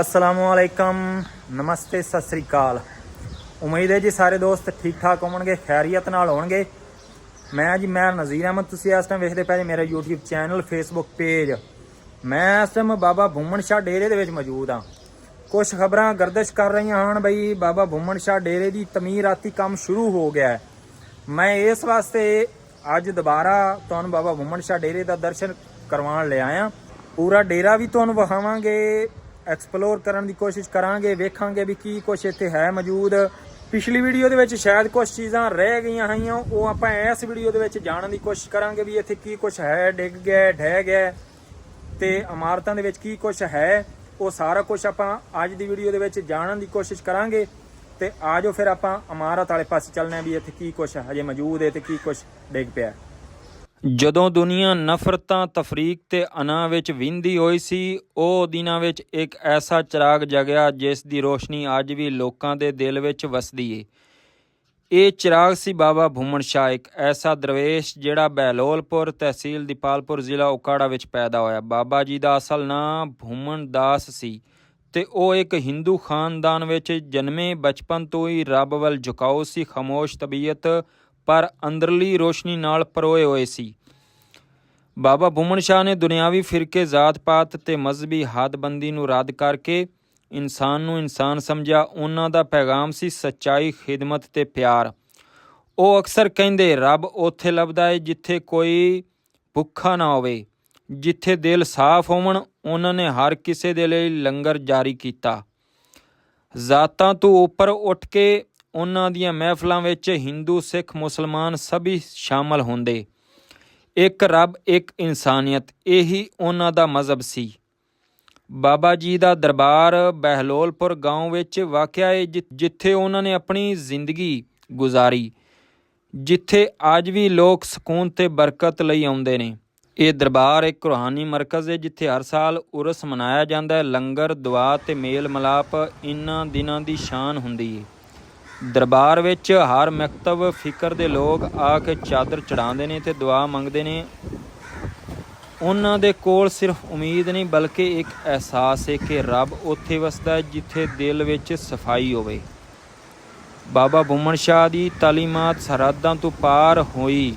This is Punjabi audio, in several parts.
ਅਸਲਾਮੁਅਲੈਕਮ, ਨਮਸਤੇ, ਸਤਿ ਸ੍ਰੀ ਅਕਾਲ। ਉਮੀਦ ਹੈ ਜੀ ਸਾਰੇ ਦੋਸਤ ਠੀਕ ਠਾਕ ਹੋਣਗੇ ਖੈਰੀਅਤ ਨਾਲ ਹੋਣਗੇ ਮੈਂ ਜੀ, ਮੈਂ ਨਜ਼ੀਰ ਅਹਿਮਦ, ਤੁਸੀਂ ਇਸ ਟਾਈਮ ਵੇਖਦੇ ਪਏ ਜੀ ਮੇਰਾ YouTube ਚੈਨਲ Facebook ਪੇਜ ਮੈਂ ਇਸ ਟਾਈਮ ਬਾਬਾ ਭੂਮਣ ਸ਼ਾਹ ਡੇਰੇ ਦੇ ਵਿੱਚ ਮੌਜੂਦ ਹਾਂ। ਕੁਝ ਖਬਰਾਂ ਗਰਦਿਸ਼ ਕਰ ਰਹੀਆਂ ਹਨ ਬਈ, ਬਾਬਾ ਭੂਮਣ ਸ਼ਾਹ ਡੇਰੇ ਦੀ ਤਮੀਰਾਤੀ ਕੰਮ ਸ਼ੁਰੂ ਹੋ ਗਿਆ ਹੈ। ਮੈਂ ਇਸ ਵਾਸਤੇ ਅੱਜ ਦੁਬਾਰਾ ਤੁਹਾਨੂੰ ਬਾਬਾ ਭੂਮਣ ਸ਼ਾਹ ਡੇਰੇ ਦਾ ਦਰਸ਼ਨ ਕਰਵਾਉਣ ਲੈ ਆਇਆ। ਪੂਰਾ ਡੇਰਾ ਵੀ ਤੁਹਾਨੂੰ ਵਿਖਾਵਾਂਗੇ। ਐਕਸਪਲੋਰ ਕਰਨ ਦੀ ਕੋਸ਼ਿਸ਼ ਕਰਾਂਗੇ, ਵੇਖਾਂਗੇ ਵੀ ਕੀ ਕੁਛ ਇੱਥੇ ਹੈ ਮੌਜੂਦ। ਪਿਛਲੀ ਵੀਡੀਓ ਦੇ ਵਿੱਚ ਸ਼ਾਇਦ ਕੁਝ ਚੀਜ਼ਾਂ ਰਹਿ ਗਈਆਂ ਹੋਈਆਂ, ਉਹ ਆਪਾਂ ਇਸ ਵੀਡੀਓ ਦੇ ਵਿੱਚ ਜਾਣਨ ਦੀ ਕੋਸ਼ਿਸ਼ ਕਰਾਂਗੇ ਵੀ ਇੱਥੇ ਕੀ ਕੁਛ ਹੈ, ਡਿੱਗ ਗਿਆ, ਢਹਿ ਗਿਆ, ਤੇ ਇਮਾਰਤਾਂ ਦੇ ਵਿੱਚ ਕੀ ਕੁਛ ਹੈ, ਉਹ ਸਾਰਾ ਕੁਝ ਆਪਾਂ ਅੱਜ ਦੀ ਵੀਡੀਓ ਦੇ ਵਿੱਚ ਜਾਣਨ ਦੀ ਕੋਸ਼ਿਸ਼ ਕਰਾਂਗੇ। ਤੇ ਆਜੋ ਫਿਰ ਆਪਾਂ ਇਮਾਰਤ ਵਾਲੇ ਪਾਸੇ ਚੱਲਨੇ ਆ ਵੀ ਇੱਥੇ ਕੀ ਕੁਛ ਹਜੇ ਮੌਜੂਦ ਹੈ ਤੇ ਕੀ ਕੁਛ ਡਿੱਗ ਪਿਆ ਜਦੋਂ ਦੁਨੀਆ ਨਫ਼ਰਤਾਂ, ਤਫਰੀਕ ਤੇ ਅਨਾ ਵਿੱਚ ਵਿੰਦੀ ਹੋਈ ਸੀ, ਉਹ ਦਿਨਾਂ ਵਿੱਚ ਇੱਕ ਐਸਾ ਚਿਰਾਗ ਜਗਿਆ ਜਿਸ ਦੀ ਰੋਸ਼ਨੀ ਅੱਜ ਵੀ ਲੋਕਾਂ ਦੇ ਦਿਲ ਵਿੱਚ ਵਸਦੀ ਏ। ਇਹ ਚਿਰਾਗ ਸੀ ਬਾਬਾ ਭੂਮਣ ਸ਼ਾਹ, ਇੱਕ ਐਸਾ ਦਰਵੇਸ਼ ਜਿਹੜਾ ਬਹਿਲੋਲਪੁਰ, ਤਹਿਸੀਲ ਦੀਪਾਲਪੁਰ ਜ਼ਿਲ੍ਹਾ ਉਕਾੜਾ ਵਿੱਚ ਪੈਦਾ ਹੋਇਆ। ਬਾਬਾ ਜੀ ਦਾ ਅਸਲ ਨਾਂ ਭੂਮਣ ਦਾਸ ਸੀ ਤੇ ਉਹ ਇੱਕ ਹਿੰਦੂ ਖਾਨਦਾਨ ਵਿੱਚ ਜਨਮੇ, ਬਚਪਨ ਤੋਂ ਹੀ ਰੱਬ ਵੱਲ ਝੁਕਾਓ ਸੀ, ਖਾਮੋਸ਼ ਤਬੀਅਤ ਪਰ ਅੰਦਰਲੀ ਰੋਸ਼ਨੀ ਨਾਲ ਪਰੋਏ ਹੋਏ ਸੀ। ਬਾਬਾ ਬੁਮਨ ਸ਼ਾਹ ਨੇ ਦੁਨਿਆਵੀ ਫਿਰਕੇ ਜ਼ਾਤ-ਪਾਤ ਤੇ ਮਜ਼ਹਬੀ ਹੱਦਬੰਦੀ ਨੂੰ ਰੱਦ ਕਰਕੇ ਇਨਸਾਨ ਨੂੰ ਇਨਸਾਨ ਸਮਝਿਆ। ਉਹਨਾਂ ਦਾ ਪੈਗਾਮ ਸੀ ਸੱਚਾਈ, ਖਿਦਮਤ ਤੇ ਪਿਆਰ। ਉਹ ਅਕਸਰ ਕਹਿੰਦੇ, ਰੱਬ ਉੱਥੇ ਲੱਭਦਾ ਹੈ ਜਿੱਥੇ ਕੋਈ ਭੁੱਖਾ ਨਾ ਹੋਵੇ। ਜਿੱਥੇ ਦਿਲ ਸਾਫ਼ ਹੋਵਣ, ਉਹਨਾਂ ਨੇ ਹਰ ਕਿਸੇ ਦੇ ਲਈ ਲੰਗਰ ਜਾਰੀ ਕੀਤਾ। ਜ਼ਾਤਾਂ ਤੋਂ ਉੱਪਰ ਉੱਠ ਕੇ ਉਹਨਾਂ ਦੀਆਂ ਮਹਿਫਲਾਂ ਵਿੱਚ ਹਿੰਦੂ ਸਿੱਖ ਮੁਸਲਮਾਨ ਸਭੀ ਸ਼ਾਮਲ ਹੁੰਦੇ ਇੱਕ ਰੱਬ ਇੱਕ ਇਨਸਾਨੀਅਤ ਇਹੀ ਉਹਨਾਂ ਦਾ ਮਜ਼ਹਬ ਸੀ ਬਾਬਾ ਜੀ ਦਾ ਦਰਬਾਰ ਬਹਿਲੋਲਪੁਰ گاؤں ਵਿੱਚ ਵਾਕਿਆ ਹੈ ਜਿ- ਜਿੱਥੇ ਉਹਨਾਂ ਨੇ ਆਪਣੀ ਜ਼ਿੰਦਗੀ ਗੁਜ਼ਾਰੀ ਜਿੱਥੇ ਅੱਜ ਵੀ ਲੋਕ ਸਕੂਨ ਤੇ ਬਰਕਤ ਲਈ ਆਉਂਦੇ ਨੇ ਇਹ ਦਰਬਾਰ ਇੱਕ ਰੂਹਾਨੀ ਮਰਕਜ਼ ਹੈ ਜਿੱਥੇ ਹਰ ਸਾਲ ਉਰਸ ਮਨਾਇਆ ਜਾਂਦਾ ਹੈ ਲੰਗਰ ਦੁਆ ਤੇ ਮੇਲ ਮਲਾਪ ਇਨ੍ਹਾਂ ਦਿਨਾਂ ਦੀ ਸ਼ਾਨ ਹੁੰਦੀ ਹੈ ਦਰਬਾਰ ਵਿੱਚ ਹਰ ਮਕਤਬ ਫਿਕਰ ਦੇ ਲੋਕ ਆ ਕੇ ਚਾਦਰ ਚੜਾਉਂਦੇ ਨੇ ਤੇ ਦੁਆ ਮੰਗਦੇ ਨੇ। ਉਹਨਾਂ ਦੇ ਕੋਲ ਸਿਰਫ ਉਮੀਦ ਨਹੀਂ, ਬਲਕਿ ਇੱਕ ਅਹਿਸਾਸ ਹੈ ਕਿ ਰੱਬ ਉੱਥੇ ਵਸਦਾ ਹੈ ਜਿੱਥੇ ਦਿਲ ਵਿੱਚ ਸਫ਼ਾਈ ਹੋਵੇ। ਬਾਬਾ ਬੁੰਮਣ ਸ਼ਾਹ ਦੀ ਤਾਲੀਮਾਤ ਸਰਹੱਦਾਂ ਤੋਂ ਪਾਰ ਹੋਈ।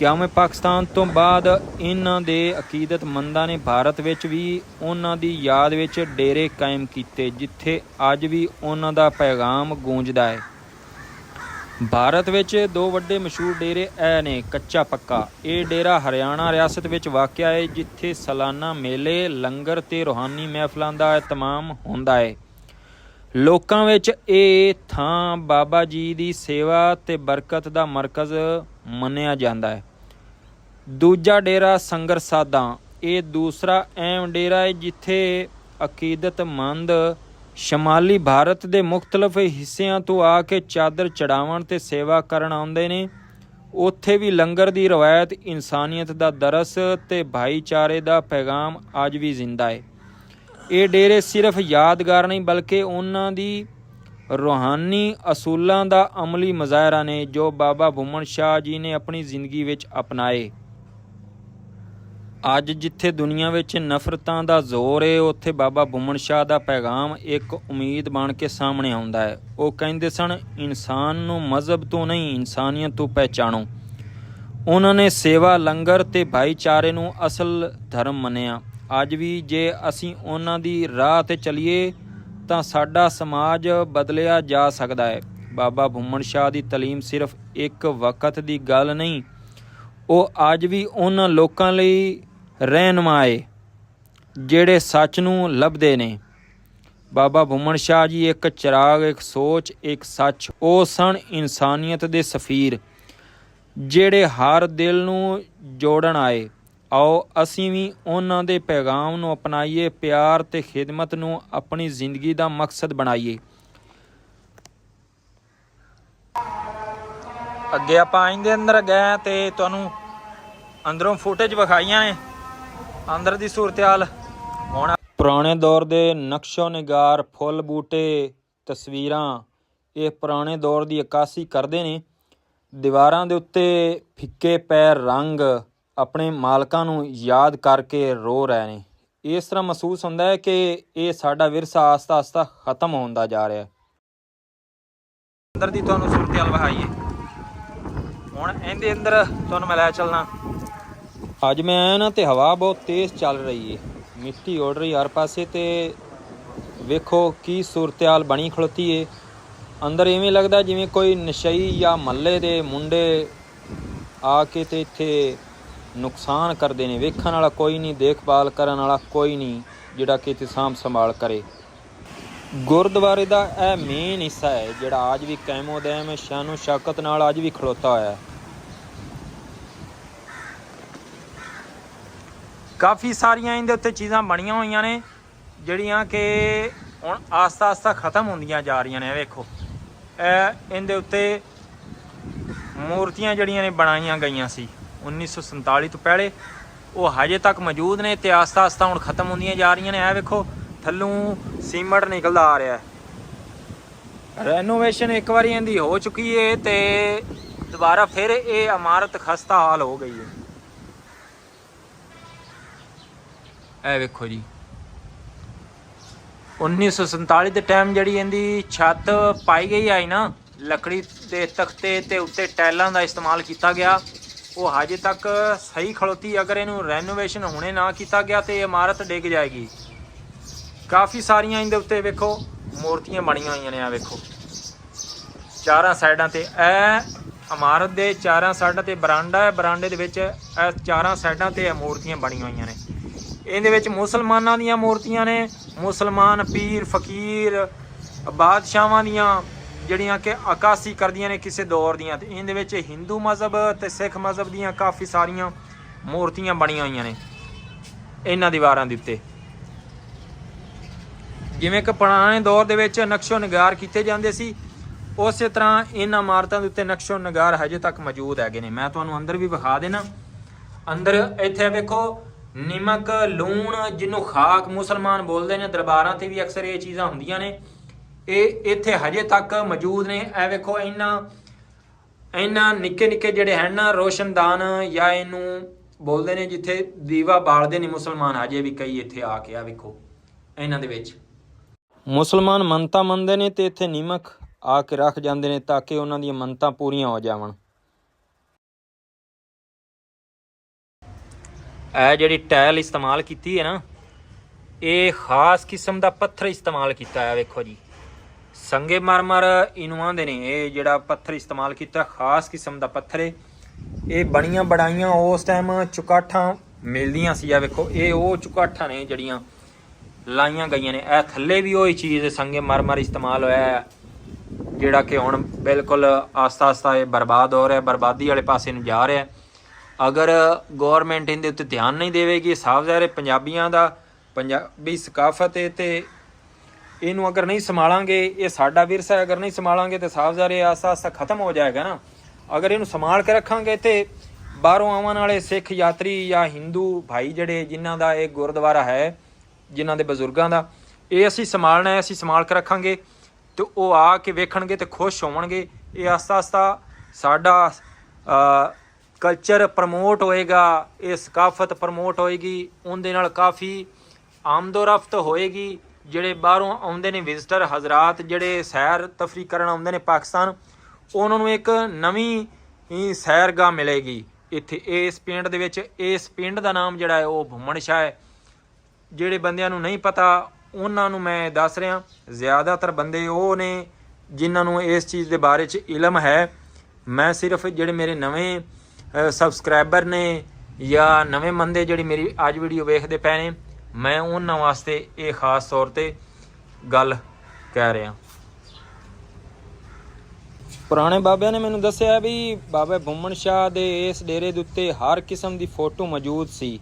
ਕਿਉਂਕਿ ਪਾਕਿਸਤਾਨ ਤੋਂ ਬਾਅਦ ਇਹਨਾਂ ਦੇ ਅਕੀਦਤਮੰਦਾਂ ਨੇ ਭਾਰਤ ਵਿੱਚ ਵੀ ਉਹਨਾਂ ਦੀ ਯਾਦ ਵਿੱਚ ਡੇਰੇ ਕਾਇਮ ਕੀਤੇ, ਜਿੱਥੇ ਅੱਜ ਵੀ ਉਹਨਾਂ ਦਾ ਪੈਗਾਮ ਗੂੰਜਦਾ ਹੈ। ਭਾਰਤ ਵਿੱਚ ਦੋ ਵੱਡੇ ਮਸ਼ਹੂਰ ਡੇਰੇ ਐ ਨੇ, ਕੱਚਾ ਪੱਕਾ। ਇਹ ਡੇਰਾ ਹਰਿਆਣਾ ਰਿਆਸਤ ਵਿੱਚ ਵਾਕਿਆ ਹੈ, ਜਿੱਥੇ ਸਾਲਾਨਾ ਮੇਲੇ, ਲੰਗਰ ਤੇ ਰੂਹਾਨੀ ਮਹਿਫਲਾਂ ਦਾ ਇਤਮਾਮ ਹੁੰਦਾ ਹੈ। ਲੋਕਾਂ ਵਿੱਚ ਇਹ ਥਾਂ ਬਾਬਾ ਜੀ ਦੀ ਸੇਵਾ ਤੇ ਬਰਕਤ ਦਾ ਮਰਕਜ਼ ਮੰਨਿਆ ਜਾਂਦਾ ਹੈ। ਦੂਜਾ ਡੇਰਾ ਸੰਗਰ ਸਾਦਾ ਇਹ ਦੂਸਰਾ ਐਮ ਡੇਰਾ ਹੈ ਜਿੱਥੇ ਅਕੀਦਤਮੰਦ ਸ਼ਮਾਲੀ ਭਾਰਤ ਦੇ ਮੁxtਲਫ ਹਿੱਸਿਆਂ ਤੋਂ ਆ ਕੇ ਚਾਦਰ ਚੜਾਵਣ ਤੇ ਸੇਵਾ ਕਰਨ ਆਉਂਦੇ ਨੇ। ਉੱਥੇ ਵੀ ਲੰਗਰ ਦੀ ਰਵਾਇਤ ਇਨਸਾਨੀਅਤ ਦਾ ਦਰਸ ਤੇ ਭਾਈਚਾਰੇ ਦਾ ਪੈਗਾਮ ਅੱਜ ਵੀ ਜ਼ਿੰਦਾ ਹੈ। ਇਹ ਡੇਰੇ ਸਿਰਫ ਯਾਦਗਾਰ ਨਹੀਂ, ਬਲਕਿ ਉਹਨਾਂ ਦੀ ਰੂਹਾਨੀ ਅਸੂਲਾਂ ਦਾ ਅਮਲੀ ਮਜ਼ਾਹਰਾ ਨੇ ਜੋ ਬਾਬਾ ਭੂਮਣ ਸ਼ਾਹ ਜੀ ਨੇ ਆਪਣੀ ਜ਼ਿੰਦਗੀ ਵਿੱਚ ਅਪਣਾਏ। ਅੱਜ ਜਿੱਥੇ ਦੁਨੀਆ ਵਿੱਚ ਨਫ਼ਰਤਾਂ ਦਾ ਜ਼ੋਰ ਏ, ਉੱਥੇ ਬਾਬਾ ਭੂਮਣ ਸ਼ਾਹ ਦਾ ਪੈਗਾਮ ਇੱਕ ਉਮੀਦ ਬਣ ਕੇ ਸਾਹਮਣੇ ਆਉਂਦਾ ਹੈ। ਉਹ ਕਹਿੰਦੇ ਸਨ, ਇਨਸਾਨ ਨੂੰ ਮਜ਼ਹਬ ਤੋਂ ਨਹੀਂ, ਇਨਸਾਨੀਅਤ ਤੋਂ ਪਹਿਚਾਣੋ। ਉਹਨਾਂ ਨੇ ਸੇਵਾ, ਲੰਗਰ ਤੇ ਭਾਈਚਾਰੇ ਨੂੰ ਅਸਲ ਧਰਮ ਮੰਨਿਆ। ਅੱਜ ਵੀ ਜੇ ਅਸੀਂ ਉਹਨਾਂ ਦੀ ਰਾਹ ਤੇ ਚੱਲੀਏ, ਤਾਂ ਸਾਡਾ ਸਮਾਜ ਬਦਲਿਆ ਜਾ ਸਕਦਾ ਹੈ। ਬਾਬਾ ਭੂਮਣ ਸ਼ਾਹ ਦੀ ਤਾਲੀਮ ਸਿਰਫ ਇੱਕ ਵਕਤ ਦੀ ਗੱਲ ਨਹੀਂ, ਉਹ ਅੱਜ ਵੀ ਉਹਨਾਂ ਲੋਕਾਂ ਲਈ ਰਹਿਨੁਮਾ ਏ ਜਿਹੜੇ ਸੱਚ ਨੂੰ ਲੱਭਦੇ ਨੇ। ਬਾਬਾ ਭੂਮਣ ਸ਼ਾਹ ਜੀ, ਇੱਕ ਚਿਰਾਗ, ਇੱਕ ਸੋਚ, ਇੱਕ ਸੱਚ, ਉਹ ਸਨ ਇਨਸਾਨੀਅਤ ਦੇ ਸਫੀਰ, ਜਿਹੜੇ ਹਰ ਦਿਲ ਨੂੰ ਜੋੜਨ ਆਏ। ਆਓ, ਅਸੀਂ ਵੀ ਉਹਨਾਂ ਦੇ ਪੈਗਾਮ ਨੂੰ ਅਪਣਾਈਏ, ਪਿਆਰ ਤੇ ਖਿਦਮਤ ਨੂੰ ਆਪਣੀ ਜ਼ਿੰਦਗੀ ਦਾ ਮਕਸਦ ਬਣਾਈਏ। ਅੱਗੇ ਆਪਾਂ ਆਇੰਦੇ ਅੰਦਰ ਗਏ ਤੇ ਤੁਹਾਨੂੰ ਅੰਦਰੋਂ ਫੁਟੇਜ ਵਿਖਾਈਆਂ ਨੇ। ਅੰਦਰ ਦੀ ਸੂਰਤਿਆਲ ਹੁਣ ਪੁਰਾਣੇ ਦੌਰ ਦੇ ਨਕਸ਼ੋ ਨਿਗਾਰ, ਫੁੱਲ ਬੂਟੇ, ਤਸਵੀਰਾਂ, ਇਹ ਪੁਰਾਣੇ ਦੌਰ ਦੀ ਇਕਾਸੀ ਕਰਦੇ ਨੇ। ਦੀਵਾਰਾਂ ਦੇ ਉੱਤੇ ਫਿੱਕੇ ਪੈਰ ਰੰਗ ਆਪਣੇ ਮਾਲਕਾਂ ਨੂੰ ਯਾਦ ਕਰਕੇ ਰੋ ਰਹੇ ਨੇ। ਇਸ ਤਰ੍ਹਾਂ ਮਹਿਸੂਸ ਹੁੰਦਾ ਹੈ ਕਿ ਇਹ ਸਾਡਾ ਵਿਰਸਾ ਆਸਤਾ ਆਸਤਾ ਖਤਮ ਹੁੰਦਾ ਜਾ ਰਿਹਾ ਹੈ। ਅੰਦਰ ਦੀ ਤੁਹਾਨੂੰ ਸੂਰਤ ਵਹਾਈਏ ਹੁਣ ਇਹਦੇ ਅੰਦਰ ਤੁਹਾਨੂੰ ਮੈਂ ਲੈ ਚੱਲਣਾ। ਅੱਜ ਮੈਂ ਆਇਆ ਨਾ ਤੇ ਹਵਾ ਬਹੁਤ ਤੇਜ਼ ਚੱਲ ਰਹੀ ਏ। ਮਿੱਟੀ ਉੱਡ ਰਹੀ ਹਰ ਪਾਸੇ ਤੇ ਵੇਖੋ ਕੀ ਸੂਰਤਿਆਲ ਬਣੀ ਖਲੋਤੀ ਏ। ਅੰਦਰ ਐਵੇਂ ਲੱਗਦਾ ਜਿਵੇਂ ਕੋਈ ਨਸ਼ਈ ਜਾਂ ਮੱਲੇ ਦੇ ਮੁੰਡੇ ਆ ਕੇ ਤੇ ਇੱਥੇ ਨੁਕਸਾਨ ਕਰਦੇ ਨੇ। ਵੇਖਣ ਵਾਲਾ ਕੋਈ ਨਹੀਂ, ਦੇਖਭਾਲ ਕਰਨ ਵਾਲਾ ਕੋਈ ਨਹੀਂ ਜਿਹੜਾ ਕਿ ਇੱਥੇ ਸਾਂਭ ਸੰਭਾਲ ਕਰੇ। ਗੁਰਦੁਆਰੇ ਦਾ ਇਹ ਮੇਨ ਹਿੱਸਾ ਹੈ ਜਿਹੜਾ ਅੱਜ ਵੀ ਕਾਇਮੋ ਦੈਮ ਸ਼ਾਨੋ ਸ਼ਾਕਤ ਨਾਲ ਅੱਜ ਵੀ ਖਲੋਤਾ ਹੋਇਆ ਹੈ। ਕਾਫੀ ਸਾਰੀਆਂ ਇਹਦੇ ਉੱਤੇ ਚੀਜ਼ਾਂ ਬਣੀਆਂ ਹੋਈਆਂ ਨੇ, ਜਿਹੜੀਆਂ ਕਿ ਹੁਣ ਆਸਤਾ ਆਸਤਾ ਖਤਮ ਹੁੰਦੀਆਂ ਜਾ ਰਹੀਆਂ ਨੇ, ਇਹ ਵੇਖੋ। ਇਹ ਇਹਦੇ ਉੱਤੇ ਮੂਰਤੀਆਂ ਜਿਹੜੀਆਂ ਨੇ ਬਣਾਈਆਂ ਗਈਆਂ ਸੀ 1947 ਤੋਂ ਪਹਿਲੇ। ਉਹ ਹਜੇ ਤੱਕ ਮੌਜੂਦ ਨੇ ਤੇ ਆਸਤਾ ਆਸਤਾ ਹੁਣ ਖਤਮ ਹੁੰਦੀਆਂ ਜਾ ਰਹੀਆਂ ਨੇ, ਇਹ ਵੇਖੋ, ਥੱਲੋਂ ਸੀਮਟ ਨਿਕਲਦਾ ਆ ਰਿਹਾ। ਹੈ ਰੈਨੋਵੇਸ਼ਨ ਇੱਕ ਵਾਰੀ ਇਹਦੀ ਹੋ ਚੁੱਕੀ ਏ ਤੇ ਦੁਬਾਰਾ ਫਿਰ ਇਹ ਇਮਾਰਤ ਖਸਤਾ ਹਾਲ ਹੋ ਗਈ ਹੈ ਇਹ ਵੇਖੋ ਜੀ। 1947 ਦੇ ਟਾਈਮ ਜਿਹੜੀ ਇਹਦੀ ਛੱਤ ਪਾਈ ਗਈ ਆਈ ਨਾ, ਲੱਕੜੀ ਦੇ ਤਖਤੇ ਤੇ ਉੱਤੇ ਟਾਈਲਾਂ ਦਾ ਇਸਤੇਮਾਲ ਕੀਤਾ ਗਿਆ। ਉਹ ਹਜੇ ਤੱਕ ਸਹੀ ਖਲੋਤੀ ਅਗਰ ਇਹਨੂੰ ਰੈਨੋਵੇਸ਼ਨ ਹੁਣੇ ਨਾ ਕੀਤਾ ਗਿਆ ਤੇ ਇਹ ਇਮਾਰਤ ਡਿੱਗ ਜਾਏਗੀ। ਕਾਫੀ ਸਾਰੀਆਂ ਇਹਦੇ ਉੱਤੇ ਵੇਖੋ, ਮੂਰਤੀਆਂ ਬਣੀਆਂ ਹੋਈਆਂ ਨੇ ਆ ਵੇਖੋ। ਚਾਰਾਂ ਸਾਈਡਾਂ ਤੇ ਇਹ ਇਮਾਰਤ ਦੇ ਚਾਰਾਂ ਸਾਈਡਾਂ ਤੇ ਬਰਾਂਡਾ ਹੈ, ਬਰਾਂਡੇ ਦੇ ਵਿੱਚ ਇਹ ਚਾਰਾਂ ਸਾਈਡਾਂ ਤੇ ਇਹ ਮੂਰਤੀਆਂ ਬਣੀਆਂ ਹੋਈਆਂ ਨੇ। ਇਹਦੇ ਵਿੱਚ ਮੁਸਲਮਾਨਾਂ ਦੀਆਂ ਮੂਰਤੀਆਂ ਨੇ, ਮੁਸਲਮਾਨ ਪੀਰ, ਫਕੀਰ, ਬਾਦਸ਼ਾਹਾਂ ਦੀਆਂ, ਜਿਹੜੀਆਂ ਕਿ ਅਕਾਸੀ ਕਰਦੀਆਂ ਨੇ ਕਿਸੇ ਦੌਰ ਦੀਆਂ। ਤੇ ਇਹਦੇ ਵਿੱਚ ਹਿੰਦੂ ਮਜ਼ਹਬ ਤੇ ਸਿੱਖ ਮਜ਼ਹਬ ਦੀਆਂ ਕਾਫੀ ਸਾਰੀਆਂ ਮੂਰਤੀਆਂ ਬਣੀਆਂ ਹੋਈਆਂ ਨੇ ਇਹਨਾਂ ਦੀਵਾਰਾਂ ਦੇ ਉੱਤੇ। ਜਿਵੇਂ ਕਿ ਪੁਰਾਣੇ ਦੌਰ ਦੇ ਵਿੱਚ ਨਕਸ਼ੋ ਨਗਾਰ ਕੀਤੇ ਜਾਂਦੇ ਸੀ, ਉਸੇ ਤਰ੍ਹਾਂ ਇਹਨਾਂ ਇਮਾਰਤਾਂ ਦੇ ਉੱਤੇ ਨਕਸ਼ੋ ਨਗਾਰ ਹਜੇ ਤੱਕ ਮੌਜੂਦ ਹੈਗੇ ਨੇ। ਮੈਂ ਤੁਹਾਨੂੰ ਅੰਦਰ ਵੀ ਵਿਖਾ ਦੇਣਾ। ਅੰਦਰ ਇੱਥੇ ਵੇਖੋ ਨਿਮਕ, ਲੂਣ, ਜਿਹਨੂੰ ਖਾਕ ਮੁਸਲਮਾਨ ਬੋਲਦੇ ਨੇ, ਦਰਬਾਰਾਂ ਤੇ ਵੀ ਅਕਸਰ ਇਹ ਚੀਜ਼ਾਂ ਹੁੰਦੀਆਂ ਨੇ। ਇਹ ਇੱਥੇ ਹਜੇ ਤੱਕ ਮੌਜੂਦ ਨੇ। ਇਹ ਵੇਖੋ, ਇਹਨਾਂ ਇਹਨਾਂ ਨਿੱਕੇ ਨਿੱਕੇ ਜਿਹੜੇ ਹਨ ਨਾ, ਰੋਸ਼ਨਦਾਨ ਜਾਂ ਇਹਨੂੰ ਬੋਲਦੇ ਨੇ, ਜਿੱਥੇ ਦੀਵਾ ਬਾਲਦੇ ਨੇ ਮੁਸਲਮਾਨ, ਹਜੇ ਵੀ ਕਈ ਇੱਥੇ ਆ ਕੇ ਆ ਵੇਖੋ, ਇਹਨਾਂ ਦੇ ਵਿੱਚ। ਮੁਸਲਮਾਨ ਮੰਨਤਾ ਮੰਨਦੇ ਨੇ ਤੇ ਇੱਥੇ ਨਿਮਕ ਆ ਕੇ ਰੱਖ ਜਾਂਦੇ ਨੇ, ਤਾਂ ਕਿ ਉਹਨਾਂ ਦੀਆਂ ਮੰਨਤਾਂ ਪੂਰੀਆਂ ਹੋ ਜਾਵਣ। ਇਹ ਜਿਹੜੀ ਟਾਇਲ ਇਸਤੇਮਾਲ ਕੀਤੀ ਹੈ ਨਾ, ਇਹ ਖਾਸ ਕਿਸਮ ਦਾ ਪੱਥਰ ਇਸਤੇਮਾਲ ਕੀਤਾ ਹੈ ਵੇਖੋ ਜੀ। ਸੰਗੇ ਮਰਮਰ ਇਹਨੂੰ ਆਂਦੇ ਨੇ, ਇਹ ਜਿਹੜਾ ਪੱਥਰ ਇਸਤੇਮਾਲ ਕੀਤਾ, ਖਾਸ ਕਿਸਮ ਦਾ ਪੱਥਰ ਹੈ ਇਹ ਬਣੀਆਂ ਬੜਾਈਆਂ ਉਸ ਟਾਈਮ ਚੁਕਾਠਾਂ ਮਿਲਦੀਆਂ ਸੀ ਆ, ਵੇਖੋ, ਇਹ ਉਹ ਚੁਕਾਠਾਂ ਨੇ ਜਿਹੜੀਆਂ ਲਾਈਆਂ ਗਈਆਂ ਨੇ। ਇਹ ਥੱਲੇ ਵੀ ਉਹੀ ਚੀਜ਼ ਸੰਗੇ ਮਰਮਰ ਇਸਤੇਮਾਲ ਹੋਇਆ ਹੈ ਜਿਹੜਾ ਕਿ ਹੁਣ ਬਿਲਕੁਲ ਆਸਤਾ ਆਸਤਾ ਇਹ ਬਰਬਾਦ ਹੋ ਰਿਹਾ, ਬਰਬਾਦੀ ਵਾਲੇ ਪਾਸੇ ਨੂੰ ਜਾ ਰਿਹਾ। ਅਗਰ ਗਵਰਨਮੈਂਟ ਇਹਦੇ ਉੱਤੇ ਧਿਆਨ ਨਹੀਂ ਦੇਵੇਗੀ ਸਾਫ਼ ਜ਼ਾਹਿਰ ਹੈ ਪੰਜਾਬੀਆਂ ਦਾ ਪੰਜਾਬੀ ਸਕਾਫਤ ਹੈ ਤੇ ਇਹਨੂੰ ਅਗਰ ਨਹੀਂ ਸੰਭਾਲਾਂਗੇ, ਇਹ ਸਾਡਾ ਵਿਰਸਾ ਅਗਰ ਨਹੀਂ ਸੰਭਾਲਾਂਗੇ ਤੇ ਸਾਫ਼ ਜ਼ਾਹਿਰ ਹੈ ਆਸਤਾ ਆਸਤਾ ਖਤਮ ਹੋ ਜਾਏਗਾ ਨਾ। ਅਗਰ ਇਹਨੂੰ ਸੰਭਾਲ ਕੇ ਰੱਖਾਂਗੇ ਤੇ ਬਾਹਰੋਂ ਆਉਣ ਵਾਲੇ ਸਿੱਖ ਯਾਤਰੀ ਜਾਂ ਹਿੰਦੂ ਭਾਈ ਜਿਹੜੇ ਜਿਨ੍ਹਾਂ ਦਾ ਇਹ ਗੁਰਦੁਆਰਾ ਹੈ, ਜਿਨ੍ਹਾਂ ਦੇ ਬਜ਼ੁਰਗਾਂ ਦਾ, ਇਹ ਅਸੀਂ ਸੰਭਾਲਣਾ ਹੈ, ਅਸੀਂ ਸੰਭਾਲ ਕੇ ਰੱਖਾਂਗੇ ਤੇ ਉਹ ਆ ਕੇ ਵੇਖਣਗੇ ਤੇ ਖੁਸ਼ ਹੋਣਗੇ ਇਹ ਆਸਤਾ ਆਸਤਾ ਸਾਡਾ ਕਲਚਰ ਪ੍ਰਮੋਟ ਹੋਏਗਾ, ਇਹ ਸਕਾਫਤ ਪ੍ਰਮੋਟ ਹੋਏਗੀ, ਉਹਦੇ ਨਾਲ ਕਾਫੀ ਆਮਦੋ ਰਫਤ ਹੋਏਗੀ, ਜਿਹੜੇ ਬਾਹਰੋਂ ਆਉਂਦੇ ਨੇ ਵਿਜ਼ਟਰ ਹਜ਼ਰਤ, ਜਿਹੜੇ ਸੈਰ ਤਫਰੀ ਕਰਨ ਆਉਂਦੇ ਨੇ ਪਾਕਿਸਤਾਨ, ਉਹਨਾਂ ਨੂੰ ਇੱਕ ਨਵੀਂ ਹੀ ਸੈਰਗਾਹ ਮਿਲੇਗੀ। ਇੱਥੇ ਇਸ ਪਿੰਡ ਦੇ ਵਿੱਚ, ਇਸ ਪਿੰਡ ਦਾ ਨਾਮ ਜਿਹੜਾ ਹੈ ਉਹ ਭੁੰਮਣ ਸ਼ਾਹ ਹੈ। ਜਿਹੜੇ ਬੰਦਿਆਂ ਨੂੰ ਨਹੀਂ ਪਤਾ, ਉਹਨਾਂ ਨੂੰ ਮੈਂ ਦੱਸ ਰਿਹਾ, ਜ਼ਿਆਦਾਤਰ ਬੰਦੇ ਉਹ ਨੇ ਜਿਨ੍ਹਾਂ ਨੂੰ ਇਸ ਚੀਜ਼ ਦੇ ਬਾਰੇ 'ਚ ਇਲਮ ਹੈ। ਮੈਂ ਸਿਰਫ ਜਿਹੜੇ ਮੇਰੇ ਨਵੇਂ ਸਬਸਕ੍ਰਾਈਬਰ ਨੇ ਜਾਂ ਨਵੇਂ ਬੰਦੇ ਜਿਹੜੀ ਮੇਰੀ ਅੱਜ ਵੀਡੀਓ ਵੇਖਦੇ ਪਏ ਨੇ, ਮੈਂ ਉਹਨਾਂ ਵਾਸਤੇ ਇਹ ਖਾਸ ਤੌਰ ਤੇ ਗੱਲ ਕਹਿ ਰਿਹਾ। ਪੁਰਾਣੇ ਬਾਬਿਆਂ ਨੇ ਮੈਨੂੰ ਦੱਸਿਆ ਵੀ ਬਾਬਾ ਬੁੰਮਣ ਸ਼ਾਹ ਦੇ ਇਸ ਡੇਰੇ ਦੇ ਉੱਤੇ ਹਰ ਕਿਸਮ ਦੀ ਫੋਟੋ ਮੌਜੂਦ ਸੀ।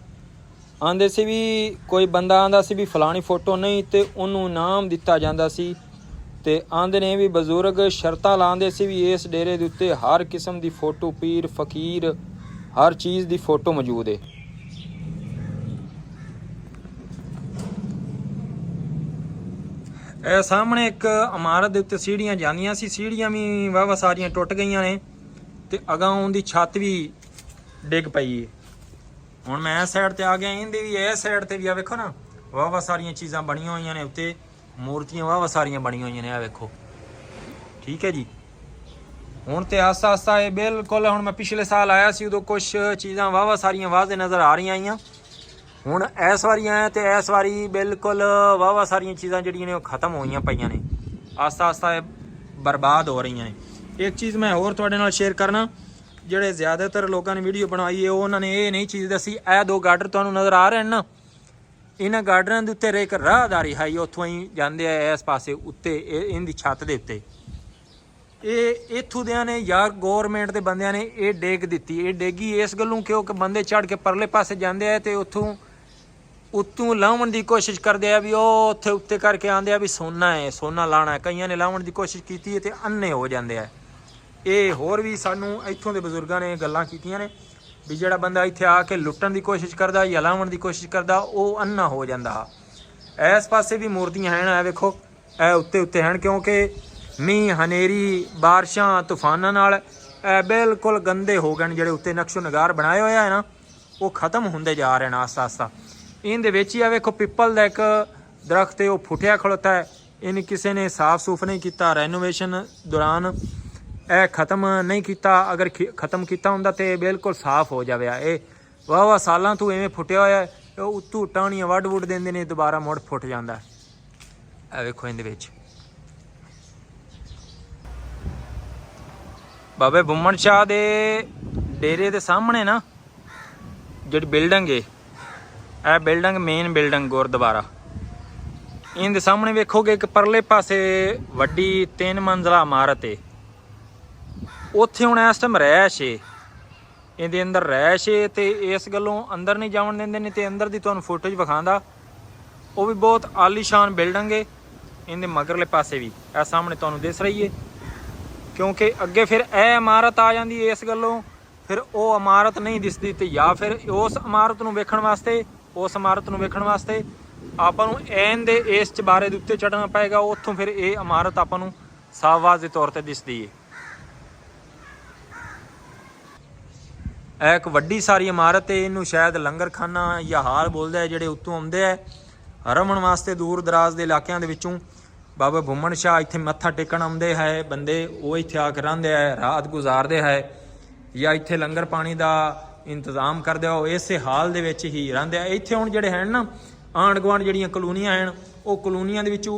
ਆਂਦੇ ਸੀ ਵੀ ਕੋਈ ਬੰਦਾ ਆਂਦਾ ਸੀ ਵੀ ਫਲਾਣੀ ਫੋਟੋ ਨਹੀਂ ਤੇ ਉਹਨੂੰ ਇਨਾਮ ਦਿੱਤਾ ਜਾਂਦਾ ਸੀ। ਤੇ ਆਂਦੇ ਨੇ ਵੀ ਬਜ਼ੁਰਗ ਸ਼ਰਤਾਂ ਲਾਉਂਦੇ ਸੀ ਵੀ ਇਸ ਡੇਰੇ ਦੇ ਉੱਤੇ ਹਰ ਕਿਸਮ ਦੀ ਫੋਟੋ, ਪੀਰ, ਫਕੀਰ, ਹਰ ਚੀਜ਼ ਦੀ ਫੋਟੋ ਮੌਜੂਦ ਹੈ ਇਹ ਸਾਹਮਣੇ ਇੱਕ ਇਮਾਰਤ ਦੇ ਉੱਤੇ ਸੀੜੀਆਂ ਜਾਂਦੀਆਂ ਸੀ, ਸੀੜੀਆਂ ਵੀ ਵਾਵਾ ਸਾਰੀਆਂ ਟੁੱਟ ਗਈਆਂ ਨੇ ਤੇ ਅਗਾਂ ਉਹਦੀ ਛੱਤ ਵੀ ਡਿੱਗ ਪਈ ਹੈ ਹੁਣ ਮੈਂ ਇਸ ਸਾਈਡ ਤੇ ਆ ਗਿਆ, ਇਹਦੇ ਵੀ ਇਸ ਸਾਈਡ ਤੇ ਵੀ ਆ, ਵੇਖੋ ਨਾ ਵਾਵਾ ਸਾਰੀਆਂ ਚੀਜ਼ਾਂ ਬਣੀਆਂ ਹੋਈਆਂ ਨੇ ਉੱਤੇ। ਮੂਰਤੀਆਂ ਵਾਵਾ ਸਾਰੀਆਂ ਬਣੀਆਂ ਹੋਈਆਂ ਨੇ ਆ ਵੇਖੋ। ਠੀਕ ਹੈ ਜੀ? ਹੁਣ ਤੇ ਆਸਤਾ ਆਸਤਾ ਇਹ ਬਿਲਕੁਲ ਹੁਣ ਮੈਂ ਪਿਛਲੇ ਸਾਲ ਆਇਆ ਸੀ, ਉਦੋਂ ਕੁਝ ਚੀਜ਼ਾਂ ਵਾਵਾ ਸਾਰੀਆਂ ਵਾਜ਼ੇ ਨਜ਼ਰ ਆ ਰਹੀਆਂ ਆਈਆਂ। ਹੁਣ ਇਸ ਵਾਰੀ ਆਇਆ ਤੇ ਇਸ ਵਾਰੀ ਬਿਲਕੁਲ ਵਾਵਾ ਸਾਰੀਆਂ ਚੀਜ਼ਾਂ ਜਿਹੜੀਆਂ ਨੇ ਉਹ ਖਤਮ ਹੋਈਆਂ ਪਈਆਂ ਨੇ। ਆਸਤਾ ਆਸਤਾ ਇਹ ਬਰਬਾਦ ਹੋ ਰਹੀਆਂ ਨੇ। ਇੱਕ ਚੀਜ਼ ਮੈਂ ਹੋਰ ਤੁਹਾਡੇ ਨਾਲ ਸ਼ੇਅਰ ਕਰਨਾ, ਜਿਹੜੇ ਜ਼ਿਆਦਾਤਰ ਲੋਕਾਂ ਨੇ ਵੀਡੀਓ ਬਣਾਈ ਹੈ ਉਹਨਾਂ ਨੇ ਇਹ ਨਹੀਂ ਚੀਜ਼ ਦੱਸੀ, ਇਹ ਦੋ ਗਾਰਡਰ ਤੁਹਾਨੂੰ ਨਜ਼ਰ ਆ ਰਹੇ ਨੇ ਨਾ। ਇਹਨਾਂ ਗਾਰਡਨਾਂ ਦੇ ਉੱਤੇ ਇੱਕ ਰਾਹਦਾਰੀ ਹਾਈ, ਉੱਥੋਂ ਹੀ ਜਾਂਦੇ ਆ ਇਸ ਪਾਸੇ ਉੱਤੇ, ਇਹ ਇਹਦੀ ਛੱਤ ਦੇ ਉੱਤੇ। ਇਹ ਇੱਥੋਂ ਦਿਆਂ ਨੇ ਯਾਰ ਗਵਰਨਮੈਂਟ ਦੇ ਬੰਦਿਆਂ ਨੇ ਇਹ ਡੇਗ ਦਿੱਤੀ। ਇਹ ਡੇਗੀ ਇਸ ਗੱਲੋਂ ਕਿਉਂਕਿ ਬੰਦੇ ਚੜ ਕੇ ਪਰਲੇ ਪਾਸੇ ਜਾਂਦੇ ਆ ਤੇ ਉੱਥੋਂ, ਉੱਤੋਂ ਲਾਉਣ ਦੀ ਕੋਸ਼ਿਸ਼ ਕਰਦੇ ਆ ਵੀ ਉਹ ਉੱਥੇ ਉੱਤੇ ਕਰਕੇ ਆਂਦੇ ਆ ਵੀ ਸੋਨਾ ਹੈ, ਸੋਨਾ ਲਾਣਾ ਹੈ। ਕਈਆਂ ਨੇ ਲਾਉਣ ਦੀ ਕੋਸ਼ਿਸ਼ ਕੀਤੀ ਹੈ ਤੇ ਅੰਨੇ ਹੋ ਜਾਂਦੇ ਆ। ਇਹ ਹੋਰ ਵੀ ਸਾਨੂੰ ਇੱਥੋਂ ਦੇ ਬਜ਼ੁਰਗਾਂ ਨੇ ਗੱਲਾਂ ਕੀਤੀਆਂ ਨੇ। ਵੀ ਜਿਹੜਾ ਬੰਦਾ ਇੱਥੇ ਆ ਕੇ ਲੁੱਟਣ ਦੀ ਕੋਸ਼ਿਸ਼ ਕਰਦਾ, ਜਾਂ ਲਾਉਣ ਦੀ ਕੋਸ਼ਿਸ਼ ਕਰਦਾ, ਉਹ ਅੰਨਾ ਹੋ ਜਾਂਦਾ। ਇਸ ਪਾਸੇ ਵੀ ਮੂਰਤੀਆਂ ਹਨ ਇਹ ਵੇਖੋ, ਇਹ ਉੱਤੇ ਉੱਤੇ ਹਨ ਕਿਉਂਕਿ ਮੀਂਹ, ਹਨੇਰੀ, ਬਾਰਿਸ਼ਾਂ, ਤੂਫਾਨਾਂ ਨਾਲ ਇਹ ਬਿਲਕੁਲ ਗੰਦੇ ਹੋ ਗਏ ਨੇ, ਜਿਹੜੇ ਉੱਤੇ ਨਕਸ਼ੋ ਨਗਾਰ ਬਣਾਏ ਹੋਏ ਆ ਨਾ, ਉਹ ਖਤਮ ਹੁੰਦੇ ਜਾ ਰਹੇ ਨੇ ਆਸਤਾ ਆਸਤਾ ਇਹਦੇ ਵਿੱਚ ਹੀ ਆ ਵੇਖੋ, ਪਿੱਪਲ ਦਾ ਇੱਕ ਦਰਖਤ ਹੈ ਉਹ ਫੁੱਟਿਆ ਖਲੋਤਾ ਹੈ। ਇਹਨੂੰ ਕਿਸੇ ਨੇ ਸਾਫ਼ ਸੂਫ ਨਹੀਂ ਕੀਤਾ। ਰੈਨੋਵੇਸ਼ਨ ਦੌਰਾਨ ਇਹ ਖਤਮ ਨਹੀਂ ਕੀਤਾ। ਅਗਰ ਖੀ- ਖਤਮ ਕੀਤਾ ਹੁੰਦਾ ਤੇ ਬਿਲਕੁਲ ਸਾਫ਼ ਹੋ ਜਾਵੇ ਇਹ ਵਾਹ ਵਾਹ ਸਾਲਾਂ ਤੋਂ ਐਵੇਂ ਫੁੱਟਿਆ ਹੋਇਆ ਉਹ ਇਹ ਉੱਤੋਂ ਟਾਹਣੀਆਂ ਵੱਢ ਵੁੱਢ ਦਿੰਦੇ ਨੇ, ਦੁਬਾਰਾ ਮੁੜ ਫੁੱਟ ਜਾਂਦਾ ਇਹ ਵੇਖੋ ਇਹਦੇ ਵਿੱਚ। ਬਾਬੇ ਬੁੰਮਣ ਸ਼ਾਹ ਦੇ ਡੇਰੇ ਦੇ ਸਾਹਮਣੇ ਨਾ, ਜਿਹੜੀ ਬਿਲਡਿੰਗ ਏ, ਇਹ ਬਿਲਡਿੰਗ ਮੇਨ ਬਿਲਡਿੰਗ ਗੁਰਦੁਆਰਾ। ਇਹਦੇ ਸਾਹਮਣੇ ਵੇਖੋਗੇ ਇੱਕ ਪਰਲੇ ਪਾਸੇ ਵੱਡੀ ਤਿੰਨ ਮੰਜ਼ਲਾ ਇਮਾਰਤ ਏ। ਉੱਥੇ ਹੁਣ ਇਸ ਟਾਈਮ ਰਹਿਸ਼ ਏ ਇਹਦੇ ਅੰਦਰ ਰਹਿਸ਼ ਏ ਤੇ ਇਸ ਗੱਲੋਂ ਅੰਦਰ ਨਹੀਂ ਜਾਣ ਦਿੰਦੇ ਨੇ ਤੇ ਅੰਦਰ ਦੀ ਤੁਹਾਨੂੰ ਫੋਟੋਜ ਵਿਖਾਉਂਦਾ। ਉਹ ਵੀ ਬਹੁਤ ਆਲੀਸ਼ਾਨ ਬਿਲਡਿੰਗ ਏ ਇਹਦੇ ਮਗਰਲੇ ਪਾਸੇ ਵੀ, ਇਹ ਸਾਹਮਣੇ ਤੁਹਾਨੂੰ ਦਿਸ ਰਹੀ ਏ। ਕਿਉਂਕਿ ਅੱਗੇ ਫਿਰ ਇਹ ਇਮਾਰਤ ਆ ਜਾਂਦੀ ਏ ਇਸ ਗੱਲੋਂ। ਫਿਰ ਉਹ ਇਮਾਰਤ ਨਹੀਂ ਦਿਸਦੀ ਤੇ ਜਾਂ ਫਿਰ ਉਸ ਇਮਾਰਤ ਨੂੰ ਵੇਖਣ ਵਾਸਤੇ, ਉਸ ਇਮਾਰਤ ਨੂੰ ਵੇਖਣ ਵਾਸਤੇ ਆਪਾਂ ਨੂੰ ਐਨ ਦੇ ਇਸ ਚਬਾਰੇ ਦੇ ਉੱਤੇ ਚੜਨਾ ਪਏਗਾ। ਉੱਥੋਂ ਫਿਰ ਇਹ ਇਮਾਰਤ ਆਪਾਂ ਨੂੰ ਸਾਫ਼ ਦੇ ਤੌਰ ਤੇ ਦਿਸਦੀ ਏ। ਇਹ ਇੱਕ ਵੱਡੀ ਸਾਰੀ ਇਮਾਰਤ ਹੈ, ਇਹਨੂੰ ਸ਼ਾਇਦ ਲੰਗਰਖਾਨਾ ਜਾਂ ਹਾਲ ਬੋਲਦੇ ਆ, ਜਿਹੜੇ ਉੱਤੋਂ ਆਉਂਦੇ ਆ। ਰਮਣ ਵਾਸਤੇ ਦੂਰ ਦਰਾਜ਼ ਦੇ ਇਲਾਕਿਆਂ ਦੇ ਵਿੱਚੋਂ ਬਾਬਾ ਭੁੰਮਣ ਸ਼ਾਹ ਇੱਥੇ ਮੱਥਾ ਟੇਕਣ ਆਉਂਦੇ ਹੈ। ਬੰਦੇ ਉਹ ਇੱਥੇ ਆ ਕੇ ਰਹਿੰਦੇ ਆ, ਰਾਤ ਗੁਜ਼ਾਰਦੇ ਹੈ ਜਾਂ ਇੱਥੇ ਲੰਗਰ ਪਾਣੀ ਦਾ ਇੰਤਜ਼ਾਮ ਕਰਦੇ ਹੋ ਇਸੇ ਹਾਲ ਦੇ ਵਿੱਚ ਹੀ ਰਹਿੰਦੇ ਆ। ਇੱਥੇ ਹੁਣ ਜਿਹੜੇ ਹਨ ਨਾ, ਆਂਢ ਗੁਆਂਢ ਜਿਹੜੀਆਂ ਕਲੋਨੀਆਂ ਹਨ, ਉਹ ਕਲੋਨੀਆਂ ਦੇ ਵਿੱਚੋਂ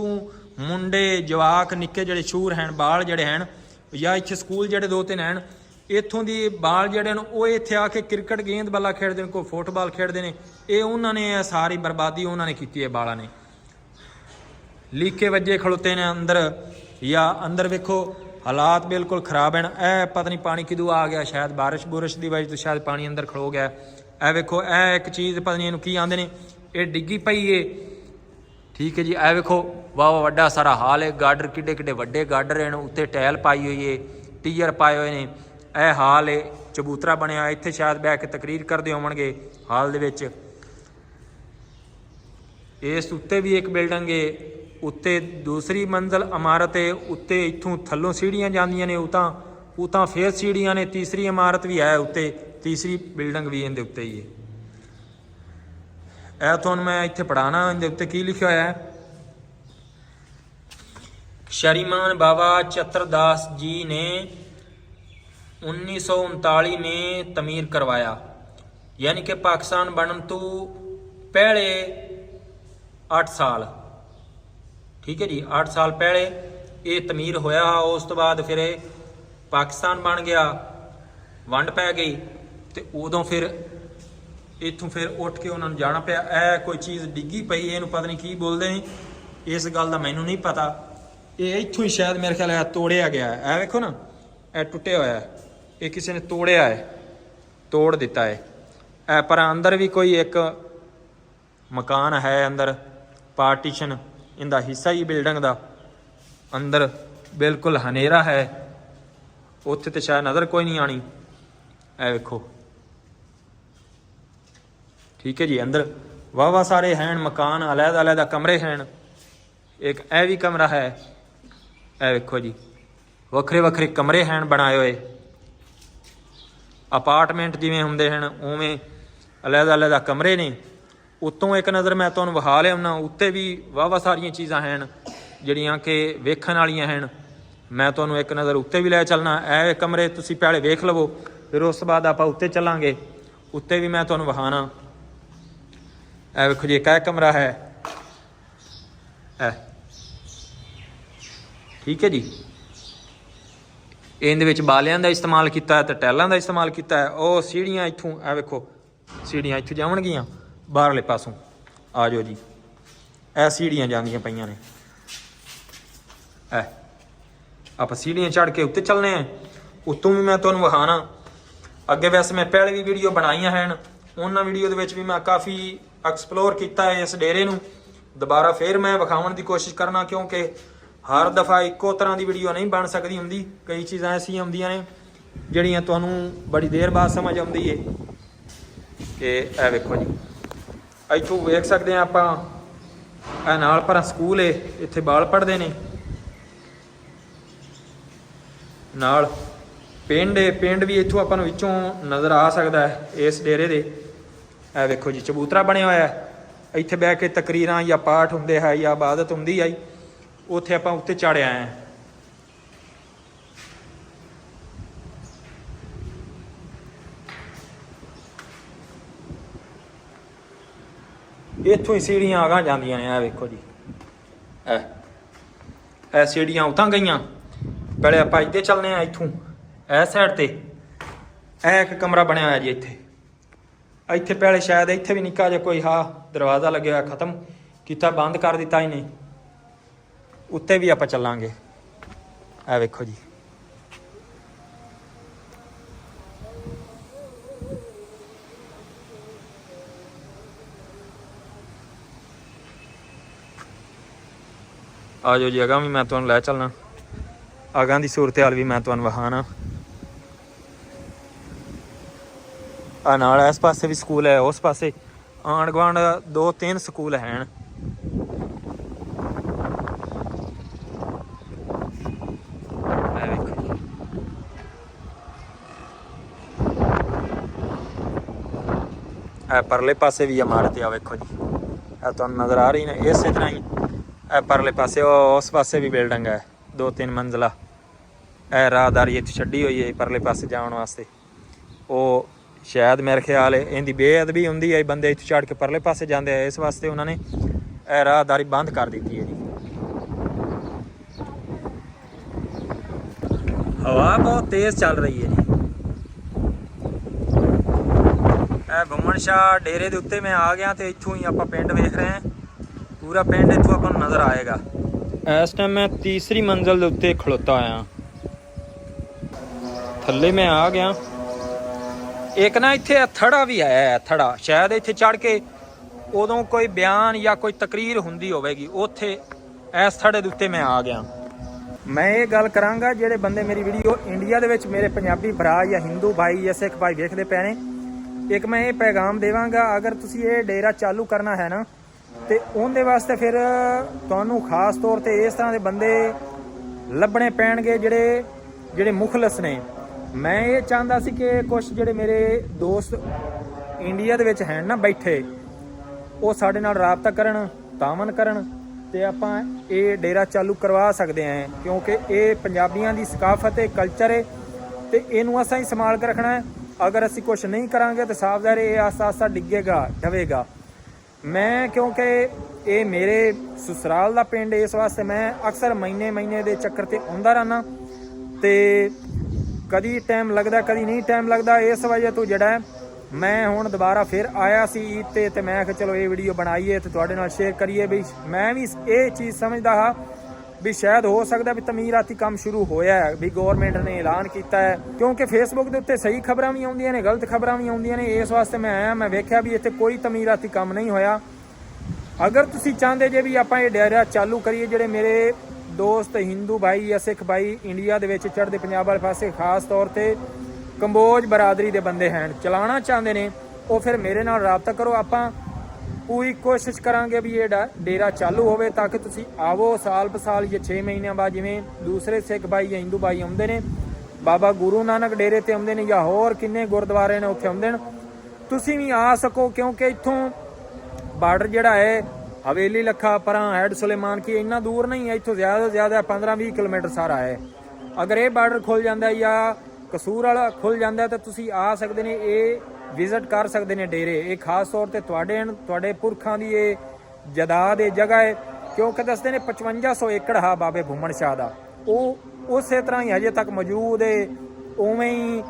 ਮੁੰਡੇ, ਜਵਾਕ, ਨਿੱਕੇ ਜਿਹੜੇ ਸ਼ੂਰ ਹਨ, ਬਾਲ ਜਿਹੜੇ ਹਨ, ਜਾਂ ਇੱਥੇ ਸਕੂਲ ਜਿਹੜੇ ਦੋ ਤਿੰਨ ਹਨ ਇੱਥੋਂ ਦੀ ਬਾਲ ਜਿਹੜੇ ਨੇ, ਉਹ ਇੱਥੇ ਆ ਕੇ ਕ੍ਰਿਕਟ ਗੇਂਦ ਬੱਲਾ ਖੇਡਦੇ ਨੇ, ਕੋਈ ਫੁੱਟਬਾਲ ਖੇਡਦੇ ਨੇ, ਇਹ ਉਹਨਾਂ ਨੇ ਸਾਰੀ ਬਰਬਾਦੀ ਉਹਨਾਂ ਨੇ ਕੀਤੀ ਹੈ ਬਾਲਾਂ ਨੇ। ਲੀਕੇ ਵੱਜੇ ਖਲੋਤੇ ਨੇ ਅੰਦਰ, ਜਾਂ ਅੰਦਰ ਵੇਖੋ, ਹਾਲਾਤ ਬਿਲਕੁਲ ਖਰਾਬ ਹਨ। ਇਹ ਪਤਾ ਨਹੀਂ ਪਾਣੀ ਕਿਦੋਂ ਆ ਗਿਆ, ਸ਼ਾਇਦ ਬਾਰਿਸ਼ ਬੁਰਿਸ਼ ਦੀ ਵਜ੍ਹਾ ਤੋਂ ਸ਼ਾਇਦ ਪਾਣੀ ਅੰਦਰ ਖਲੋ ਗਿਆ। ਇਹ ਵੇਖੋ, ਇਹ ਇੱਕ ਚੀਜ਼ ਪਤਾ ਨਹੀਂ ਇਹਨੂੰ ਕੀ ਆਂਦੇ ਨੇ, ਇਹ ਡਿੱਗੀ ਪਈ ਏ। ਠੀਕ ਹੈ ਜੀ, ਇਹ ਵੇਖੋ, ਵਾਹ ਵਾਹ, ਵੱਡਾ ਸਾਰਾ ਹਾਲ ਹੈ। ਗਾਰਡਰ ਕਿੱਡੇ ਕਿੱਡੇ ਵੱਡੇ ਗਾਰਡਰ ਹਨ ਉੱਤੇ ਟਾਇਲ ਪਾਈ ਹੋਈ ਏ, ਟੀਅਰ ਪਾਏ ਹੋਏ ਨੇ। ਇਹ ਹਾਲ ਏ। ਚਬੂਤਰਾ ਬਣਿਆ, ਇੱਥੇ ਸ਼ਾਇਦ ਬਹਿ ਕੇ ਤਕਰੀਰ ਕਰਦੇ ਹੋਣਗੇ ਹਾਲ ਦੇ ਵਿੱਚ। ਇਸ ਉੱਤੇ ਵੀ ਇੱਕ ਬਿਲਡਿੰਗ ਏ, ਉੱਤੇ ਦੂਸਰੀ ਮੰਜ਼ਲ ਇਮਾਰਤ ਏ, ਉੱਤੇ ਇੱਥੋਂ ਥੱਲੋਂ ਸੀੜੀਆਂ ਜਾਂਦੀਆਂ ਨੇ, ਉਹ ਤਾਂ ਉਹ ਤਾਂ ਫੇਰ ਸੀੜੀਆਂ ਨੇ, ਤੀਸਰੀ ਇਮਾਰਤ ਵੀ ਹੈ ਉੱਤੇ, ਤੀਸਰੀ ਬਿਲਡਿੰਗ ਵੀ ਇਹਦੇ ਉੱਤੇ ਹੀ ਏ। ਇਹ ਤੁਹਾਨੂੰ ਮੈਂ ਇੱਥੇ ਪੜਾਣਾ ਇਹਦੇ ਉੱਤੇ ਕੀ ਲਿਖਿਆ ਹੋਇਆ ਹੈ? ਸ਼ਰੀਮਾਨ ਬਾਬਾ ਚਤਰਦਾਸ ਜੀ ਨੇ 1939 में तमीर करवाया यानी कि पाकिस्तान बनन ਤੋਂ ਪਹਿਲੇ 8 ਸਾਲ ਠੀਕ ਹੈ ਜੀ 8 ਸਾਲ ਪਹਿਲੇ ਇਹ ਤਮੀਰ ਹੋਇਆ ਉਸ ਤੋਂ ਬਾਅਦ ਫਿਰ ਇਹ ਪਾਕਿਸਤਾਨ ਬਣ ਗਿਆ ਵੰਡ ਪੈ ਗਈ ਤੇ ਉਦੋਂ ਫਿਰ ਇੱਥੋਂ ਫਿਰ ਉੱਠ ਕੇ ਉਹਨਾਂ ਨੂੰ ਜਾਣਾ ਪਿਆ ਇਹ ਕੋਈ ਚੀਜ਼ ਡਿੱਗੀ ਪਈ ਇਹਨੂੰ ਪਤਾ ਨਹੀਂ ਕੀ ਬੋਲਦੇ ਨੇ ਇਸ ਗੱਲ ਦਾ ਮੈਨੂੰ ਨਹੀਂ ਪਤਾ ਇਹ ਇੱਥੋਂ ਹੀ ਸ਼ਾਇਦ ਮੇਰੇ ਖਿਆਲ ਹੈ ਤੋੜਿਆ ਗਿਆ ਹੈ ਇਹ ਵੇਖੋ ਨਾ ਇਹ ਟੁੱਟਿਆ ਹੋਇਆ ਹੈ ਇਹ ਕਿਸੇ ਨੇ ਤੋੜਿਆ ਹੈ, ਤੋੜ ਦਿੱਤਾ ਹੈ। ਇਹ ਪਰ ਅੰਦਰ ਵੀ ਕੋਈ ਇੱਕ ਮਕਾਨ ਹੈ ਅੰਦਰ ਪਾਰਟੀਸ਼ਨ ਇਹਦਾ ਹਿੱਸਾ ਹੀ ਬਿਲਡਿੰਗ ਦਾ। ਅੰਦਰ ਬਿਲਕੁਲ ਹਨੇਰਾ ਹੈ। ਉੱਥੇ ਤੇ ਸ਼ਾਇਦ ਨਜ਼ਰ ਕੋਈ ਨਹੀਂ ਆਣੀ ਇਹ ਵੇਖੋ। ਠੀਕ ਹੈ ਜੀ, ਅੰਦਰ ਵਾਵਾ ਸਾਰੇ ਹਨ ਮਕਾਨ ਅਲੱਗ ਅਲੱਗ ਕਮਰੇ ਹਨ ਇੱਕ ਇਹ ਵੀ ਕਮਰਾ ਹੈ। ਇਹ ਵੇਖੋ ਜੀ ਵੱਖਰੇ ਵੱਖਰੇ ਕਮਰੇ ਹਨ ਬਣਾਏ ਹੋਏ। ਅਪਾਰਟਮੈਂਟ ਜਿਵੇਂ ਹੁੰਦੇ ਹਨ, ਉਵੇਂ ਅਲੱਗ ਅਲੱਗ ਕਮਰੇ ਨੇ। ਉਤੋਂ ਇੱਕ ਨਜ਼ਰ ਮੈਂ ਤੁਹਾਨੂੰ ਵਿਖਾ ਲਿਆਉਣਾ ਉੱਤੇ ਵੀ ਵਾਵਾ ਸਾਰੀਆਂ ਚੀਜ਼ਾਂ ਹਨ, ਜਿਹੜੀਆਂ ਕਿ ਵੇਖਣ ਵਾਲੀਆਂ ਹਨ। ਮੈਂ ਤੁਹਾਨੂੰ ਇੱਕ ਨਜ਼ਰ ਉੱਤੇ ਵੀ ਲੈ ਚੱਲਣਾ ਇਹ ਕਮਰੇ ਤੁਸੀਂ ਪਹਿਲੇ ਵੇਖ ਲਵੋ, ਫਿਰ ਉਸ ਤੋਂ ਬਾਅਦ ਆਪਾਂ ਉੱਤੇ ਚੱਲਾਂਗੇ। ਉੱਤੇ ਵੀ ਮੈਂ ਤੁਹਾਨੂੰ ਵਿਖਾਣਾ ਇਹ ਵੇਖੋ ਜੀ, ਇੱਕ ਇਹ ਕਮਰਾ ਹੈ। ਇਹ। ਠੀਕ ਹੈ ਜੀ। ਇਹਦੇ ਵਿੱਚ ਬਾਲਿਆਂ ਦਾ ਇਸਤੇਮਾਲ ਕੀਤਾ ਹੈ ਤੇ ਟੈਲਾਂ ਦਾ ਇਸਤੇਮਾਲ ਕੀਤਾ ਹੈ। ਉਹ ਸੀੜੀਆਂ ਇੱਥੋਂ ਇਹ ਵੇਖੋ, ਸੀੜੀਆਂ ਇੱਥੋਂ ਜਾਵਣਗੀਆਂ, ਬਾਹਰਲੇ ਪਾਸੋਂ। ਆ ਜਾਓ ਜੀ। ਇਹ ਸੀੜੀਆਂ ਜਾਂਦੀਆਂ ਪਈਆਂ ਨੇ। ਇਹ, ਆਪਾਂ ਸੀੜੀਆਂ ਚੜ ਕੇ ਉੱਤੇ ਚੱਲਨੇ ਆ। ਉੱਤੋਂ ਵੀ ਮੈਂ ਤੁਹਾਨੂੰ ਵਿਖਾਣਾ। ਅੱਗੇ ਵੈਸੇ ਮੈਂ ਪਹਿਲੇ ਵੀ ਵੀਡੀਓ ਬਣਾਈਆਂ ਹਨ। ਉਹਨਾਂ ਵੀਡੀਓ ਦੇ ਵਿੱਚ ਵੀ ਮੈਂ ਕਾਫੀ ਐਕਸਪਲੋਰ ਕੀਤਾ ਹੈ ਇਸ ਡੇਰੇ ਨੂੰ। ਦੁਬਾਰਾ ਫੇਰ ਮੈਂ ਵਿਖਾਉਣ ਦੀ ਕੋਸ਼ਿਸ਼ ਕਰਨਾ, ਕਿਉਂਕਿ ਹਰ ਦਫਾ ਇੱਕੋ ਤਰ੍ਹਾਂ ਦੀ ਵੀਡੀਓ ਨਹੀਂ ਬਣ ਸਕਦੀ ਹੁੰਦੀ। ਕਈ ਚੀਜ਼ਾਂ ਐਸੀਆਂ ਹੁੰਦੀਆਂ ਨੇ, ਜਿਹੜੀਆਂ ਤੁਹਾਨੂੰ ਬੜੀ ਦੇਰ ਬਾਅਦ ਸਮਝ ਆਉਂਦੀ ਏ। ਕਿ ਇਹ ਵੇਖੋ ਜੀ। ਇੱਥੋਂ ਵੇਖ ਸਕਦੇ ਆ ਆਪਾਂ, ਇਹ ਨਾਲ ਪਰ ਸਕੂਲ ਏ, ਇੱਥੇ ਬਾਲ ਪੜਦੇ ਨੇ। ਨਾਲ ਪਿੰਡ ਏ, ਪਿੰਡ ਵੀ ਇੱਥੋਂ ਆਪਾਂ ਨੂੰ ਵਿੱਚੋਂ ਨਜ਼ਰ ਆ ਸਕਦਾ ਹੈ, ਇਸ ਡੇਰੇ ਦੇ। ਇਹ ਵੇਖੋ ਜੀ, ਚਬੂਤਰਾ ਬਣਿਆ ਹੋਇਆ ਹੈ। ਇੱਥੇ ਬਹਿ ਕੇ ਤਕਰੀਰਾਂ ਜਾਂ ਪਾਠ ਹੁੰਦੇ ਹੈ ਜਾਂ ਇਬਾਦਤ ਹੁੰਦੀ ਹੈ। ਉੱਥੇ ਆਪਾਂ ਉੱਤੇ ਚੜ੍ਹ ਆਏ ਇੱਥੋਂ ਹੀ ਸੀੜੀਆਂ ਆਗਾ ਜਾਂਦੀਆਂ ਨੇ ਇਹ ਵੇਖੋ ਜੀ। ਇਹ ਇਹ ਸੀੜੀਆਂ ਉਤਾਂ ਗਈਆਂ। ਪਹਿਲੇ ਆਪਾਂ ਇੱਥੇ ਚੱਲਨੇ ਆ ਇੱਥੋਂ ਇਹ ਸਾਈਡ ਤੇ। ਇਹ ਇੱਕ ਕਮਰਾ ਬਣਿਆ ਹੋਇਆ ਜੀ ਇੱਥੇ। ਇੱਥੇ ਪਹਿਲੇ ਸ਼ਾਇਦ ਇੱਥੇ ਵੀ ਨਿੱਕਾ ਜਿਹਾ ਕੋਈ ਹਾਂ ਦਰਵਾਜ਼ਾ ਲੱਗਿਆ ਹੋਇਆ ਖਤਮ ਕੀਤਾ ਬੰਦ ਕਰ ਦਿੱਤਾ ਇਹਨੇ। ਉੱਤੇ ਵੀ ਆਪਾਂ ਚੱਲਾਂਗੇ। ਇਹ ਵੇਖੋ ਜੀ। ਆ ਜਾਓ ਜੀ, ਅਗਾਂਹ ਵੀ ਮੈਂ ਤੁਹਾਨੂੰ ਲੈ ਚੱਲਣਾ। ਅਗਾਂ ਦੀ ਸੂਰਤ ਹਾਲ ਵੀ ਮੈਂ ਤੁਹਾਨੂੰ ਵਹਾਣਾ ਆ ਨਾਲ ਇਸ ਪਾਸੇ ਵੀ ਸਕੂਲ ਹੈ, ਉਸ ਪਾਸੇ ਆਂਢ ਗੁਆਂਢ ਦੋ ਤਿੰਨ ਸਕੂਲ ਹਨ ਇਹ ਪਰਲੇ ਪਾਸੇ ਵੀ ਇਮਾਰਤ ਆ, ਵੇਖੋ ਜੀ। ਇਹ ਤੁਹਾਨੂੰ ਨਜ਼ਰ ਆ ਰਹੀ ਨੇ, ਇਸੇ ਤਰ੍ਹਾਂ ਹੀ ਇਹ ਪਰਲੇ ਪਾਸੇ, ਉਹ ਉਸ ਪਾਸੇ ਵੀ ਬਿਲਡਿੰਗ ਹੈ, ਦੋ ਤਿੰਨ ਮੰਜ਼ਲਾ। ਇਹ ਰਾਹਦਾਰੀ ਇੱਥੇ ਛੱਡੀ ਹੋਈ ਹੈ ਪਰਲੇ ਪਾਸੇ ਜਾਣ ਵਾਸਤੇ। ਉਹ ਸ਼ਾਇਦ ਮੇਰੇ ਖਿਆਲ ਹੈ ਇਹਦੀ ਬੇਅਦਬੀ ਹੁੰਦੀ ਹੈ ਬੰਦੇ ਇੱਥੇ ਚੜ ਕੇ ਪਰਲੇ ਪਾਸੇ ਜਾਂਦੇ ਆ, ਇਸ ਵਾਸਤੇ ਉਹਨਾਂ ਨੇ ਇਹ ਰਾਹਦਾਰੀ ਬੰਦ ਕਰ ਦਿੱਤੀ ਹੈ ਜੀ। ਹਵਾ ਬਹੁਤ ਤੇਜ਼ ਚੱਲ ਰਹੀ ਹੈ ਜੀ। ਇਹ ਗੁੰਮਣ ਡੇਰੇ ਦੇ ਉੱਤੇ ਮੈਂ ਆ ਗਿਆ ਤੇ ਇੱਥੋਂ ਹੀ ਆਪਾਂ ਪਿੰਡ ਵੇਖ ਰਹੇ ਹਾਂ। ਪੂਰਾ ਪਿੰਡ ਇੱਥੋਂ ਆਪਾਂ ਨੂੰ ਨਜ਼ਰ ਆਏਗਾ। ਇਸ ਟਾਈਮ ਮੈਂ ਤੀਸਰੀ ਮੰਜ਼ਲ ਦੇ ਉੱਤੇ ਖਲੋਤਾ ਹੋਇਆ ਥੱਲੇ ਮੈਂ ਆ ਗਿਆ। ਇੱਕ ਨਾ ਇੱਥੇ ਥੜਾ ਵੀ ਆਇਆ ਥੜਾ ਸ਼ਾਇਦ ਇੱਥੇ ਚੜ ਕੇ ਉਦੋਂ ਕੋਈ ਬਿਆਨ ਜਾਂ ਕੋਈ ਤਕਰੀਰ ਹੁੰਦੀ ਹੋਵੇਗੀ। ਉੱਥੇ ਇਸ ਥੜੇ ਦੇ ਉੱਤੇ ਮੈਂ ਆ ਗਿਆ। ਮੈਂ ਇਹ ਗੱਲ ਕਰਾਂਗਾ, ਜਿਹੜੇ ਬੰਦੇ ਮੇਰੀ ਵੀਡੀਓ ਇੰਡੀਆ ਦੇ ਵਿੱਚ ਮੇਰੇ ਪੰਜਾਬੀ ਭਰਾ ਜਾਂ ਹਿੰਦੂ ਭਾਈ ਜਾਂ ਸਿੱਖ ਭਾਈ ਵੇਖਦੇ ਪਏ ਨੇ ਇੱਕ ਮੈਂ ਇਹ ਪੈਗਾਮ ਦੇਵਾਂਗਾ, ਅਗਰ ਤੁਸੀਂ ਇਹ ਡੇਰਾ ਚਾਲੂ ਕਰਨਾ ਹੈ ਨਾ, ਤੇ ਉਹਦੇ ਵਾਸਤੇ ਫਿਰ ਤੁਹਾਨੂੰ ਖਾਸ ਤੌਰ ਤੇ ਇਸ ਤਰ੍ਹਾਂ ਦੇ ਬੰਦੇ ਲੱਭਣੇ ਪੈਣਗੇ ਜਿਹੜੇ ਜਿਹੜੇ ਮੁਖਲਸ ਨੇ। ਮੈਂ ਇਹ ਚਾਹੁੰਦਾ ਸੀ ਕਿ ਕੁਝ ਜਿਹੜੇ ਮੇਰੇ ਦੋਸਤ ਇੰਡੀਆ ਦੇ ਵਿੱਚ ਹਨ ਨਾ ਬੈਠੇ, ਉਹ ਸਾਡੇ ਨਾਲ ਰਾਬਤਾ ਕਰਨ, ਤਾਮਨ ਕਰਨ, ਤੇ ਆਪਾਂ ਇਹ ਡੇਰਾ ਚਾਲੂ ਕਰਵਾ ਸਕਦੇ ਹਾਂ, ਕਿਉਂਕਿ ਇਹ ਪੰਜਾਬੀਆਂ ਦੀ ਸਕਾਫਤ ਹੈ ਕਲਚਰ ਹੈ, ਤੇ ਇਹਨੂੰ ਅਸਾਂ ਹੀ ਸੰਭਾਲ ਕੇ ਰੱਖਣਾ ਹੈ। ਅਗਰ ਅਸੀਂ ਕੁਝ ਨਹੀਂ ਕਰਾਂਗੇ ਤਾਂ ਸਾਫ਼ ਇਹ ਆਸਤਾ ਆਸਤਾ ਡਿੱਗੇਗਾ, ਡਵੇਗਾ। ਮੈਂ ਕਿਉਂਕਿ ਇਹ ਮੇਰੇ ਸਸੁਰਾਲ ਦਾ ਪਿੰਡ ਇਸ ਵਾਸਤੇ ਮੈਂ ਅਕਸਰ ਮਹੀਨੇ ਮਹੀਨੇ ਦੇ ਚੱਕਰ ਤੇ ਆਉਂਦਾ ਰਹਿਣਾ ਤੇ ਕਦੀ ਟਾਈਮ ਲੱਗਦਾ, ਕਦੀ ਨਹੀਂ ਟਾਈਮ ਲੱਗਦਾ, ਇਸ ਵਜ੍ਹਾ ਤੋਂ ਜਿਹੜਾ ਮੈਂ ਹੁਣ ਦੁਬਾਰਾ ਫਿਰ ਆਇਆ ਸੀ ਈਦ ਤੇ ਤੇ ਮੈਂ ਕਿਹਾ ਚਲੋ ਇਹ ਵੀਡੀਓ ਬਣਾਈਏ ਤੇ ਤੁਹਾਡੇ ਨਾਲ ਸ਼ੇਅਰ ਕਰੀਏ ਵੀ ਮੈਂ ਵੀ ਇਹ ਚੀਜ਼ ਸਮਝਦਾ ਹਾਂ ਵੀ ਸ਼ਾਇਦ ਹੋ ਸਕਦਾ ਵੀ ਤਮੀਰਾਤੀ ਕੰਮ ਸ਼ੁਰੂ ਹੋਇਆ ਹੈ, ਵੀ ਗਵਰਨਮੈਂਟ ਨੇ ਐਲਾਨ ਕੀਤਾ ਹੈ। ਕਿਉਂਕਿ ਫੇਸਬੁੱਕ ਦੇ ਉੱਤੇ ਸਹੀ ਖਬਰਾਂ ਵੀ ਆਉਂਦੀਆਂ ਨੇ, ਗਲਤ ਖਬਰਾਂ ਵੀ ਆਉਂਦੀਆਂ ਨੇ, ਇਸ ਵਾਸਤੇ ਮੈਂ ਆਇਆ, ਮੈਂ ਵੇਖਿਆ ਵੀ ਇੱਥੇ ਕੋਈ ਤਮੀਰਾਤੀ ਕੰਮ ਨਹੀਂ ਹੋਇਆ। ਅਗਰ ਤੁਸੀਂ ਚਾਹੁੰਦੇ ਜੇ ਵੀ ਆਪਾਂ ਇਹ ਡੇਰਾ ਚਾਲੂ ਕਰੀਏ, ਜਿਹੜੇ ਮੇਰੇ ਦੋਸਤ ਹਿੰਦੂ ਭਾਈ ਜਾਂ ਸਿੱਖ ਭਾਈ ਇੰਡੀਆ ਦੇ ਵਿੱਚ ਚੜ੍ਹਦੇ ਪੰਜਾਬ ਵਾਲੇ ਪਾਸੇ, ਖਾਸ ਤੌਰ ਤੇ ਕੰਬੋਜ ਬਰਾਦਰੀ ਦੇ ਬੰਦੇ ਹਨ, ਚਲਾਉਣਾ ਚਾਹੁੰਦੇ ਨੇ, ਉਹ ਫਿਰ ਮੇਰੇ ਨਾਲ ਰਾਬਤਾ ਕਰੋ। ਆਪਾਂ ਪੂਰੀ ਕੋਸ਼ਿਸ਼ ਕਰਾਂਗੇ ਵੀ ਇਹ ਡਾ- ਡੇਰਾ ਚਾਲੂ ਹੋਵੇ ਤਾਂ ਕਿ ਤੁਸੀਂ ਆਵੋ ਸਾਲ ਬਸਾਲ ਜਾਂ 6 ਮਹੀਨਿਆਂ ਬਾਅਦ ਜਿਵੇਂ ਦੂਸਰੇ ਸਿੱਖ ਭਾਈ ਜਾਂ ਹਿੰਦੂ ਭਾਈ ਆਉਂਦੇ ਨੇ, ਬਾਬਾ ਗੁਰੂ ਨਾਨਕ ਡੇਰੇ ਤੇ ਆਉਂਦੇ ਨੇ ਜਾਂ ਹੋਰ ਕਿੰਨੇ ਗੁਰਦੁਆਰੇ ਨੇ ਉੱਥੇ ਆਉਂਦੇ ਨੇ, ਤੁਸੀਂ ਵੀ ਆ ਸਕੋ ਕਿਉਂਕਿ ਇੱਥੋਂ ਬਾਰਡਰ ਜਿਹੜਾ ਹੈ, ਹਵੇਲੀ ਲੱਖਾ ਪਰਾਂ, ਹੈਡ ਸੁਲੇਮਾਨ ਕੀ ਇੰਨਾ ਦੂਰ ਨਹੀਂ ਹੈ, ਇੱਥੋਂ ਜ਼ਿਆਦਾ ਤੋਂ ਜ਼ਿਆਦਾ 15-20 ਕਿਲੋਮੀਟਰ ਸਾਰਾ ਹੈ। ਅਗਰ ਇਹ ਬਾਰਡਰ ਖੁੱਲ ਜਾਂਦਾ ਜਾਂ ਕਸੂਰ ਵਾਲਾ ਖੁੱਲ ਜਾਂਦਾ ਤਾਂ ਤੁਸੀਂ ਆ ਸਕਦੇ ਨੇ, ਇਹ ਵਿਜ਼ਿਟ ਕਰ ਸਕਦੇ ਨੇ ਡੇਰੇ। ਇਹ ਖਾਸ ਤੌਰ ਤੇ ਤੁਹਾਡੇ ਤੁਹਾਡੇ ਪੁਰਖਾਂ ਦੀ ਇਹ ਜਦਾਦ, ਇਹ ਜਗ੍ਹਾ ਹੈ, ਕਿਉਂਕਿ ਦੱਸਦੇ ਨੇ 5500 ਏਕੜ ਹਾ ਬਾਬੇ ਭੁੰਮਣ ਸ਼ਾਹ ਦਾ। ਉਹ ਉਸੇ ਤਰ੍ਹਾਂ ਹੀ ਹਜੇ ਤੱਕ ਮੌਜੂਦ ਹੈ ਉਵੇਂ ਹੀ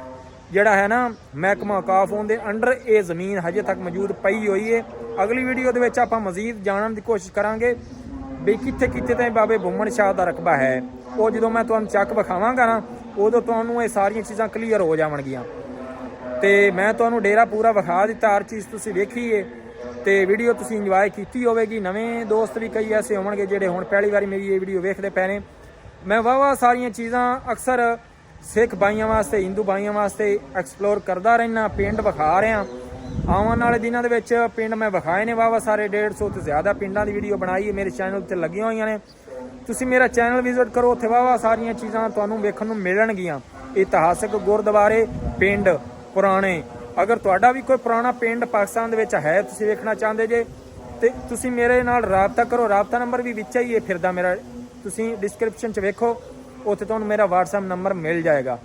ਜਿਹੜਾ ਹੈ ਨਾ ਮਹਿਕਮਾ ਕਾਫੋਨ ਦੇ ਅੰਡਰ ਇਹ ਜ਼ਮੀਨ ਹਜੇ ਤੱਕ ਮੌਜੂਦ ਪਈ ਹੋਈ ਹੈ ਅਗਲੀ ਵੀਡੀਓ ਦੇ ਵਿੱਚ ਆਪਾਂ ਮਜ਼ੀਦ ਜਾਣਨ ਦੀ ਕੋਸ਼ਿਸ਼ ਕਰਾਂਗੇ ਵੀ ਕਿੱਥੇ ਕਿੱਥੇ ਤੇ ਬਾਬੇ ਭੁੰਮਣ ਸ਼ਾਹ ਦਾ ਰਕਬਾ ਹੈ। ਉਹ ਜਦੋਂ ਮੈਂ ਤੁਹਾਨੂੰ ਚੱਕ ਵਿਖਾਵਾਂਗਾ ਨਾ, ਉਦੋਂ ਤੁਹਾਨੂੰ ਇਹ ਸਾਰੀਆਂ ਚੀਜ਼ਾਂ ਕਲੀਅਰ ਹੋ ਜਾਣਗੀਆਂ ਤੇ ਮੈਂ ਤੁਹਾਨੂੰ ਡੇਰਾ ਪੂਰਾ ਵਿਖਾ ਦਿੱਤਾ, ਹਰ ਚੀਜ਼ ਤੁਸੀਂ ਵੇਖੀ ਏ ਤੇ ਵੀਡੀਓ ਤੁਸੀਂ ਇੰਜੋਏ ਕੀਤੀ ਹੋਵੇਗੀ। ਨਵੇਂ ਦੋਸਤ ਵੀ ਕਈ ਐਸੇ ਹੋਣਗੇ ਜਿਹੜੇ ਹੁਣ ਪਹਿਲੀ ਵਾਰੀ ਮੇਰੀ ਇਹ ਵੀਡੀਓ ਵੇਖਦੇ ਪਏ ਨੇ। ਮੈਂ ਵਾਵਾ ਸਾਰੀਆਂ ਚੀਜ਼ਾਂ ਅਕਸਰ ਸਿੱਖ ਭਾਈਆਂ ਵਾਸਤੇ ਹਿੰਦੂ ਭਾਈਆਂ ਵਾਸਤੇ ਐਕਸਪਲੋਰ ਕਰਦਾ ਰਹਿਣਾ ਪਿੰਡ ਵਿਖਾ ਰਿਹਾ। ਆਉਣ ਵਾਲੇ ਦਿਨਾਂ ਦੇ ਵਿੱਚ ਪਿੰਡ ਮੈਂ ਵਿਖਾਏ ਨੇ ਵਾਵਾ ਸਾਰੇ 150 ਤੋਂ ਜ਼ਿਆਦਾ ਪਿੰਡਾਂ ਦੀ ਵੀਡੀਓ ਬਣਾਈ ਹੈ ਮੇਰੇ ਚੈਨਲ ਤੇ ਲੱਗੀਆਂ ਹੋਈਆਂ ਨੇ। ਤੁਸੀਂ ਮੇਰਾ ਚੈਨਲ ਵਿਜ਼ਿਟ ਕਰੋ, ਉੱਥੇ ਵਾਵਾ ਸਾਰੀਆਂ ਚੀਜ਼ਾਂ ਤੁਹਾਨੂੰ ਵੇਖਣ ਨੂੰ ਮਿਲਣਗੀਆਂ। ਇਤਿਹਾਸਕ ਗੁਰਦੁਆਰੇ, ਪਿੰਡ। ਪੁਰਾਣੇ। ਅਗਰ ਤੁਹਾਡਾ ਵੀ ਕੋਈ ਪੁਰਾਣਾ ਪਿੰਡ ਪਾਕਿਸਤਾਨ ਦੇ ਵਿੱਚ ਹੈ, ਤੁਸੀਂ ਵੇਖਣਾ ਚਾਹੁੰਦੇ ਜੇ, ਤੇ ਤੁਸੀਂ ਮੇਰੇ ਨਾਲ ਰਾਬਤਾ ਕਰੋ। ਰਾਬਤਾ ਨੰਬਰ ਵੀ ਵਿੱਚ ਹੀ ਹੈ ਫਿਰਦਾ ਮੇਰਾ ਤੁਸੀਂ ਡਿਸਕ੍ਰਿਪਸ਼ਨ 'ਚ ਵੇਖੋ, ਉੱਥੇ ਤੁਹਾਨੂੰ ਮੇਰਾ WhatsApp ਨੰਬਰ ਮਿਲ ਜਾਏਗਾ।